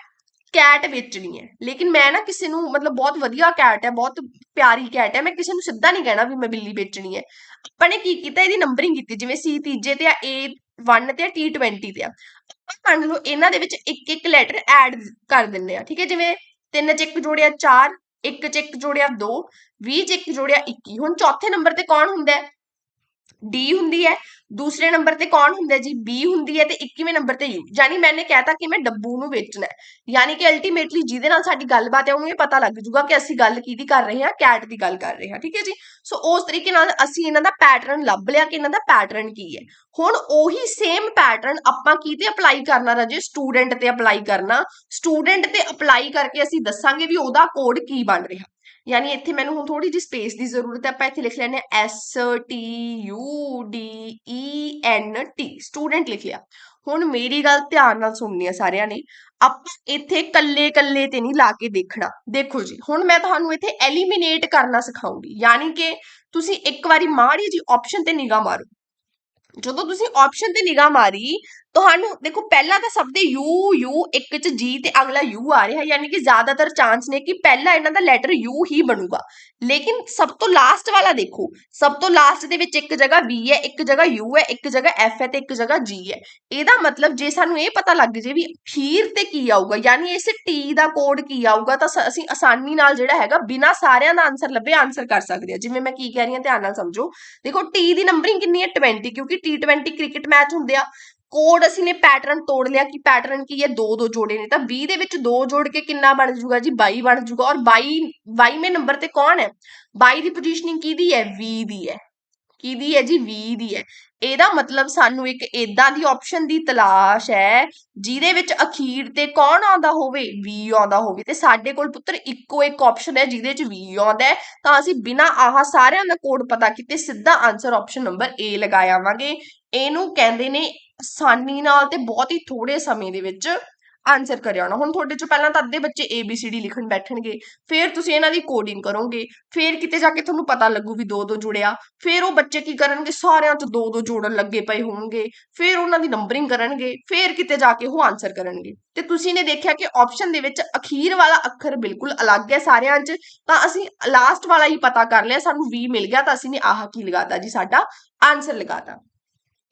ਕੈਟ ਵੇਚਣੀ ਹੈ। ਲੇਕਿਨ ਮੈਂ ਨਾ ਕਿਸੇ ਨੂੰ ਮਤਲਬ ਬਹੁਤ ਵਧੀਆ ਕੈਟ ਹੈ, ਬਹੁਤ ਪਿਆਰੀ ਕੈਟ ਹੈ, ਮੈਂ ਕਿਸੇ ਨੂੰ ਸਿੱਧਾ ਨਹੀਂ ਕਹਿਣਾ ਵੀ ਮੈਂ ਬਿੱਲੀ ਵੇਚਣੀ ਹੈ। ਆਪਾਂ ਨੇ ਕੀ ਕੀਤਾ? ਇਹਦੀ ਨੰਬਰਿੰਗ ਕੀਤੀ। ਜਿਵੇਂ ਸੀ ਤੀਜੇ ਤੇ ਆ A1 ਤੇ ਆ T20 ਤੇ ਆ। ਮੰਨ ਲਓ ਇਹਨਾਂ ਦੇ ਵਿੱਚ ਇੱਕ ਇੱਕ ਲੈਟਰ ਐਡ ਕਰ ਦਿੰਦੇ ਆ, ਠੀਕ ਹੈ? ਜਿਵੇਂ 3 ਚ ਇੱਕ ਜੋੜਿਆ 4 1 ਚ ਇੱਕ ਜੋੜਿਆ 2 20 ਚ ਇੱਕ ਜੋੜਿਆ 21 ਹੁਣ ਚੌਥੇ ਨੰਬਰ ਤੇ ਕੌਣ ਹੁੰਦਾ ਹੈ? ਡੀ ਹੁੰਦੀ ਹੈ, ਦੂਸਰੇ ਨੰਬਰ ਤੇ ਕੌਣ ਹੁੰਦਾ ਜੀ? ਬੀ ਹੁੰਦੀ ਹੈ ਤੇ 21ਵੇਂ ਨੰਬਰ ਤੇ ਯੂ ਯਾਨੀ ਮੈਨੇ ਕਹਿਤਾ ਕਿ ਮੈਂ ਡੱਬੂ ਨੂੰ ਵੇਚਣਾ ਹੈ। ਯਾਨੀ ਕਿ ਅਲਟੀਮੇਟਲੀ ਜਿਹਦੇ ਨਾਲ ਸਾਡੀ ਗੱਲਬਾਤ ਹੈ ਉਹਨੂੰ ਇਹ ਪਤਾ ਲੱਗ ਜੂਗਾ ਕਿ ਅਸੀਂ ਗੱਲ ਕਿਹਦੀ ਕਰ ਰਹੇ ਹਾਂ ਕੈਟ ਦੀ ਗੱਲ ਕਰ ਰਹੇ ਹਾਂ, ਠੀਕ ਹੈ ਜੀ? ਸੋ ਉਸ ਤਰੀਕੇ ਨਾਲ ਅਸੀਂ ਇਹਨਾਂ ਦਾ ਪੈਟਰਨ ਲੱਭ ਲਿਆ ਕਿ ਇਹਨਾਂ ਦਾ ਪੈਟਰਨ ਕੀ ਹੈ। ਹੁਣ ਉਹੀ ਸੇਮ ਪੈਟਰਨ ਆਪਾਂ ਕਿਤੇ ਅਪਲਾਈ ਕਰਨਾ, ਰਾਜੇ? ਸਟੂਡੈਂਟ ਤੇ ਅਪਲਾਈ ਕਰਨਾ। ਸਟੂਡੈਂਟ ਤੇ ਅਪਲਾਈ ਕਰਕੇ ਅਸੀਂ ਦੱਸਾਂਗੇ ਵੀ ਉਹਦਾ ਕੋਡ ਕੀ ਬਣ ਰਿਹਾ। ਯਾਨੀ ਇੱਥੇ ਮੈਨੂੰ ਹੁਣ ਥੋੜੀ ਜਿਹੀ ਸਪੇਸ ਦੀ ਜ਼ਰੂਰਤ ਹੈ, ਆਪਾਂ ਇੱਥੇ ਲਿਖ ਲੈਣੇ S T U D E N T student ਲਿਖ ਲਿਆ ਹੁਣ ਮੇਰੀ ਗੱਲ ਧਿਆਨ ਨਾਲ ਸੁਣਨੀ ਹੈ ਸਾਰਿਆਂ ਨੇ, ਆਪਾਂ ਇੱਥੇ ਕੱਲੇ ਕੱਲੇ ਤੇ ਨਹੀਂ ਲਾ ਕੇ ਦੇਖਣਾ। ਦੇਖੋ ਜੀ, ਹੁਣ ਮੈਂ ਤੁਹਾਨੂੰ ਇੱਥੇ ਐਲੀਮੀਨੇਟ ਕਰਨਾ ਸਿਖਾਉਂਗੀ, ਯਾਨੀ ਕਿ ਤੁਸੀਂ ਇੱਕ ਵਾਰੀ ਮਾੜੀ ਜੀ ਆਪਸ਼ਨ ਤੇ ਨਿਗਾਹ ਮਾਰੋ। ਜਦੋਂ ਤੁਸੀਂ ਆਪਸ਼ਨ ਤੇ ਨਿਗਾਹ ਮਾਰੀ ਤੁਹਾਨੂੰ ਦੇਖੋ ਪਹਿਲਾਂ ਤਾਂ ਸਭ ਦੇ ਯੂ ਯੂ, ਇੱਕ ਚ ਜੀ ਤੇ ਅਗਲਾ ਯੂ ਆ ਰਿਹਾ, ਯਾਨੀ ਕਿ ਜ਼ਿਆਦਾਤਰ ਚਾਂਸ ਨੇ ਕਿ ਪਹਿਲਾ ਇਹਨਾਂ ਦਾ ਲੈਟਰ ਯੂ ਹੀ ਬਣੂਗਾ। ਲੇਕਿਨ ਸਭ ਤੋਂ ਲਾਸਟ ਵਾਲਾ ਦੇਖੋ, ਸਭ ਤੋਂ ਲਾਸਟ ਦੇ ਵਿੱਚ ਇੱਕ ਜਗ੍ਹਾ ਵੀ ਹੈ, ਇੱਕ ਜਗ੍ਹਾ ਯੂ ਹੈ, ਇੱਕ ਜਗ੍ਹਾ ਐਫ ਹੈ ਤੇ ਇੱਕ ਜਗ੍ਹਾ ਜੀ ਹੈ। ਇਹਦਾ ਮਤਲਬ ਜੇ ਸਾਨੂੰ ਇਹ ਪਤਾ ਲੱਗ ਜੇ ਵੀ ਅਖੀਰ ਤੇ ਕੀ ਆਊਗਾ, ਯਾਨੀ ਇਸ ਟੀ ਦਾ ਕੋਡ ਕੀ ਆਊਗਾ, ਤਾਂ ਅਸੀਂ ਆਸਾਨੀ ਨਾਲ ਜਿਹੜਾ ਹੈਗਾ ਬਿਨਾ ਸਾਰਿਆਂ ਦਾ ਆਨਸਰ ਲੱਭੇ ਆਨਸਰ ਕਰ ਸਕਦੇ ਹਾਂ। ਜਿਵੇਂ ਮੈਂ ਕੀ ਕਹਿ ਰਹੀ ਹਾਂ, ਧਿਆਨ ਨਾਲ ਸਮਝੋ। ਦੇਖੋ ਟੀ ਦੀ ਨੰਬਰਿੰਗ ਕਿੰਨੀ ਹੈ? 20 ਕਿਉਂਕਿ T20 ਕ੍ਰਿਕਟ ਮੈਚ ਹੁੰਦੇ ਆ। ਕੋਡ ਅਸੀਂ ਨੇ ਪੈਟਰਨ ਤੋੜ ਲਿਆ ਕਿ ਪੈਟਰਨ ਕੀ ਹੈ? ਦੋ ਦੋ ਜੋੜੇ ਨੇ। ਤਾਂ 20 ਦੇ ਵਿੱਚ ਦੋ ਜੋੜ ਕੇ ਕਿੰਨਾ ਬਣ ਜਾਊਗਾ ਜੀ? 22 ਬਣ ਜਾਊਗਾ। ਔਰ 22 22ਵੇਂ ਨੰਬਰ ਤੇ ਕੌਣ ਹੈ? 22 ਦੀ ਪੋਜੀਸ਼ਨਿੰਗ ਕਿਹਦੀ ਹੈ? V ਦੀ ਹੈ। ਕਿਹਦੀ ਹੈ ਜੀ? V ਦੀ ਹੈ। ਇਹਦਾ ਮਤਲਬ ਸਾਨੂੰ ਇੱਕ ਏਦਾਂ ਦੀ ਆਪਸ਼ਨ ਦੀ ਤਲਾਸ਼ ਹੈ ਜਿਹਦੇ ਵਿੱਚ ਅਖੀਰ ਤੇ ਕੌਣ ਆਉਂਦਾ ਹੋਵੇ? V ਆਉਂਦਾ ਹੋਵੇ। ਤੇ ਸਾਡੇ ਕੋਲ ਪੁੱਤਰ ਇੱਕੋ ਇੱਕ ਆਪਸ਼ਨ ਹੈ ਜਿਹਦੇ ਵਿੱਚ V ਆਉਂਦਾ ਹੈ। ਤਾਂ ਅਸੀਂ ਬਿਨਾ ਆਹ ਸਾਰਿਆਂ ਦਾ ਕੋਡ ਪਤਾ ਕੀਤੇ ਸਿੱਧਾ ਆਨਸਰ ਆਪਸ਼ਨ ਨੰਬਰ A ਲਗਾਇਆਵਾਂਗੇ ਇਹਨੂੰ ਕਹਿੰਦੇ ਨੇ ਆਸਾਨੀ ਨਾਲ ਤੇ ਬਹੁਤ ਹੀ ਥੋੜੇ ਸਮੇਂ ਦੇ ਵਿੱਚ ਆਨਸਰ ਕਰਿਆ ਹੋਣਾ। ਹੁਣ ਤੁਹਾਡੇ ਚੋਂ ਪਹਿਲਾਂ ਤਾਂ ਅੱਧੇ ਬੱਚੇ ਏ ਬੀ ਸੀ ਡੀ ਲਿਖਣ ਬੈਠਣਗੇ। ਫਿਰ ਤੁਸੀਂ ਇਹਨਾਂ ਦੀ ਕੋਡਿੰਗ ਕਰੋਗੇ। ਫਿਰ ਕਿਤੇ ਜਾ ਕੇ ਤੁਹਾਨੂੰ ਪਤਾ ਲੱਗੂ ਵੀ ਦੋ ਦੋ ਜੁੜਿਆ। ਫਿਰ ਉਹ ਬੱਚੇ ਕੀ ਕਰਨਗੇ? ਸਾਰਿਆਂ ਚ ਦੋ ਦੋ ਜੋੜਨ ਲੱਗੇ ਪਏ ਹੋਣਗੇ। ਫਿਰ ਉਹਨਾਂ ਦੀ ਨੰਬਰਿੰਗ ਕਰਨਗੇ। ਫਿਰ ਕਿਤੇ ਜਾ ਕੇ ਉਹ ਆਨਸਰ ਕਰਨਗੇ। ਤੇ ਤੁਸੀਂ ਨੇ ਦੇਖਿਆ ਕਿ ਆਪਸ਼ਨ ਦੇ ਵਿੱਚ ਅਖੀਰ ਵਾਲਾ ਅੱਖਰ ਬਿਲਕੁਲ ਅਲੱਗ ਹੈ ਸਾਰਿਆਂ 'ਚ। ਤਾਂ ਅਸੀਂ ਲਾਸਟ ਵਾਲਾ ਹੀ ਪਤਾ ਕਰ ਲਿਆ। ਸਾਨੂੰ 20 ਮਿਲ ਗਿਆ ਤਾਂ ਅਸੀਂ ਨੇ ਆਹ ਕੀ ਲਗਾਤਾ ਜੀ ਸਾਡਾ ਆਨਸਰ ਲਗਾਤਾ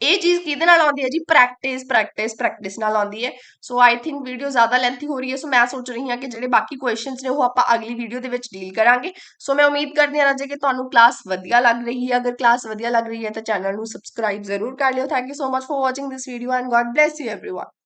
ਇਹ ਚੀਜ਼ ਕਿਹਦੇ ਨਾਲ ਆਉਂਦੀ ਹੈ ਜੀ? ਪ੍ਰੈਕਟਿਸ ਪ੍ਰੈਕਟਿਸ ਪ੍ਰੈਕਟਿਸ ਨਾਲ ਆਉਂਦੀ ਹੈ। ਸੋ ਆਈ ਥਿੰਕ ਵੀਡੀਓ ਜ਼ਿਆਦਾ ਲੈਂਥੀ ਹੋ ਰਹੀ ਹੈ। ਸੋ ਮੈਂ ਸੋਚ ਰਹੀ ਹਾਂ ਕਿ ਜਿਹੜੇ ਬਾਕੀ ਕੁਐਸਚਨਸ ਨੇ, ਉਹ ਆਪਾਂ ਅਗਲੀ ਵੀਡੀਓ ਦੇ ਵਿੱਚ ਡੀਲ ਕਰਾਂਗੇ। ਸੋ ਮੈਂ ਉਮੀਦ ਕਰਦੀ ਹਾਂ ਰਾਜੇ ਕਿ ਤੁਹਾਨੂੰ ਕਲਾਸ ਵਧੀਆ ਲੱਗ ਰਹੀ ਹੈ। ਅਗਰ ਕਲਾਸ ਵਧੀਆ ਲੱਗ ਰਹੀ ਹੈ ਤਾਂ ਚੈਨਲ ਨੂੰ ਸਬਸਕ੍ਰਾਈਬ ਜ਼ਰੂਰ ਕਰ ਲਿਓ। Thank you so much for watching this video and God bless you everyone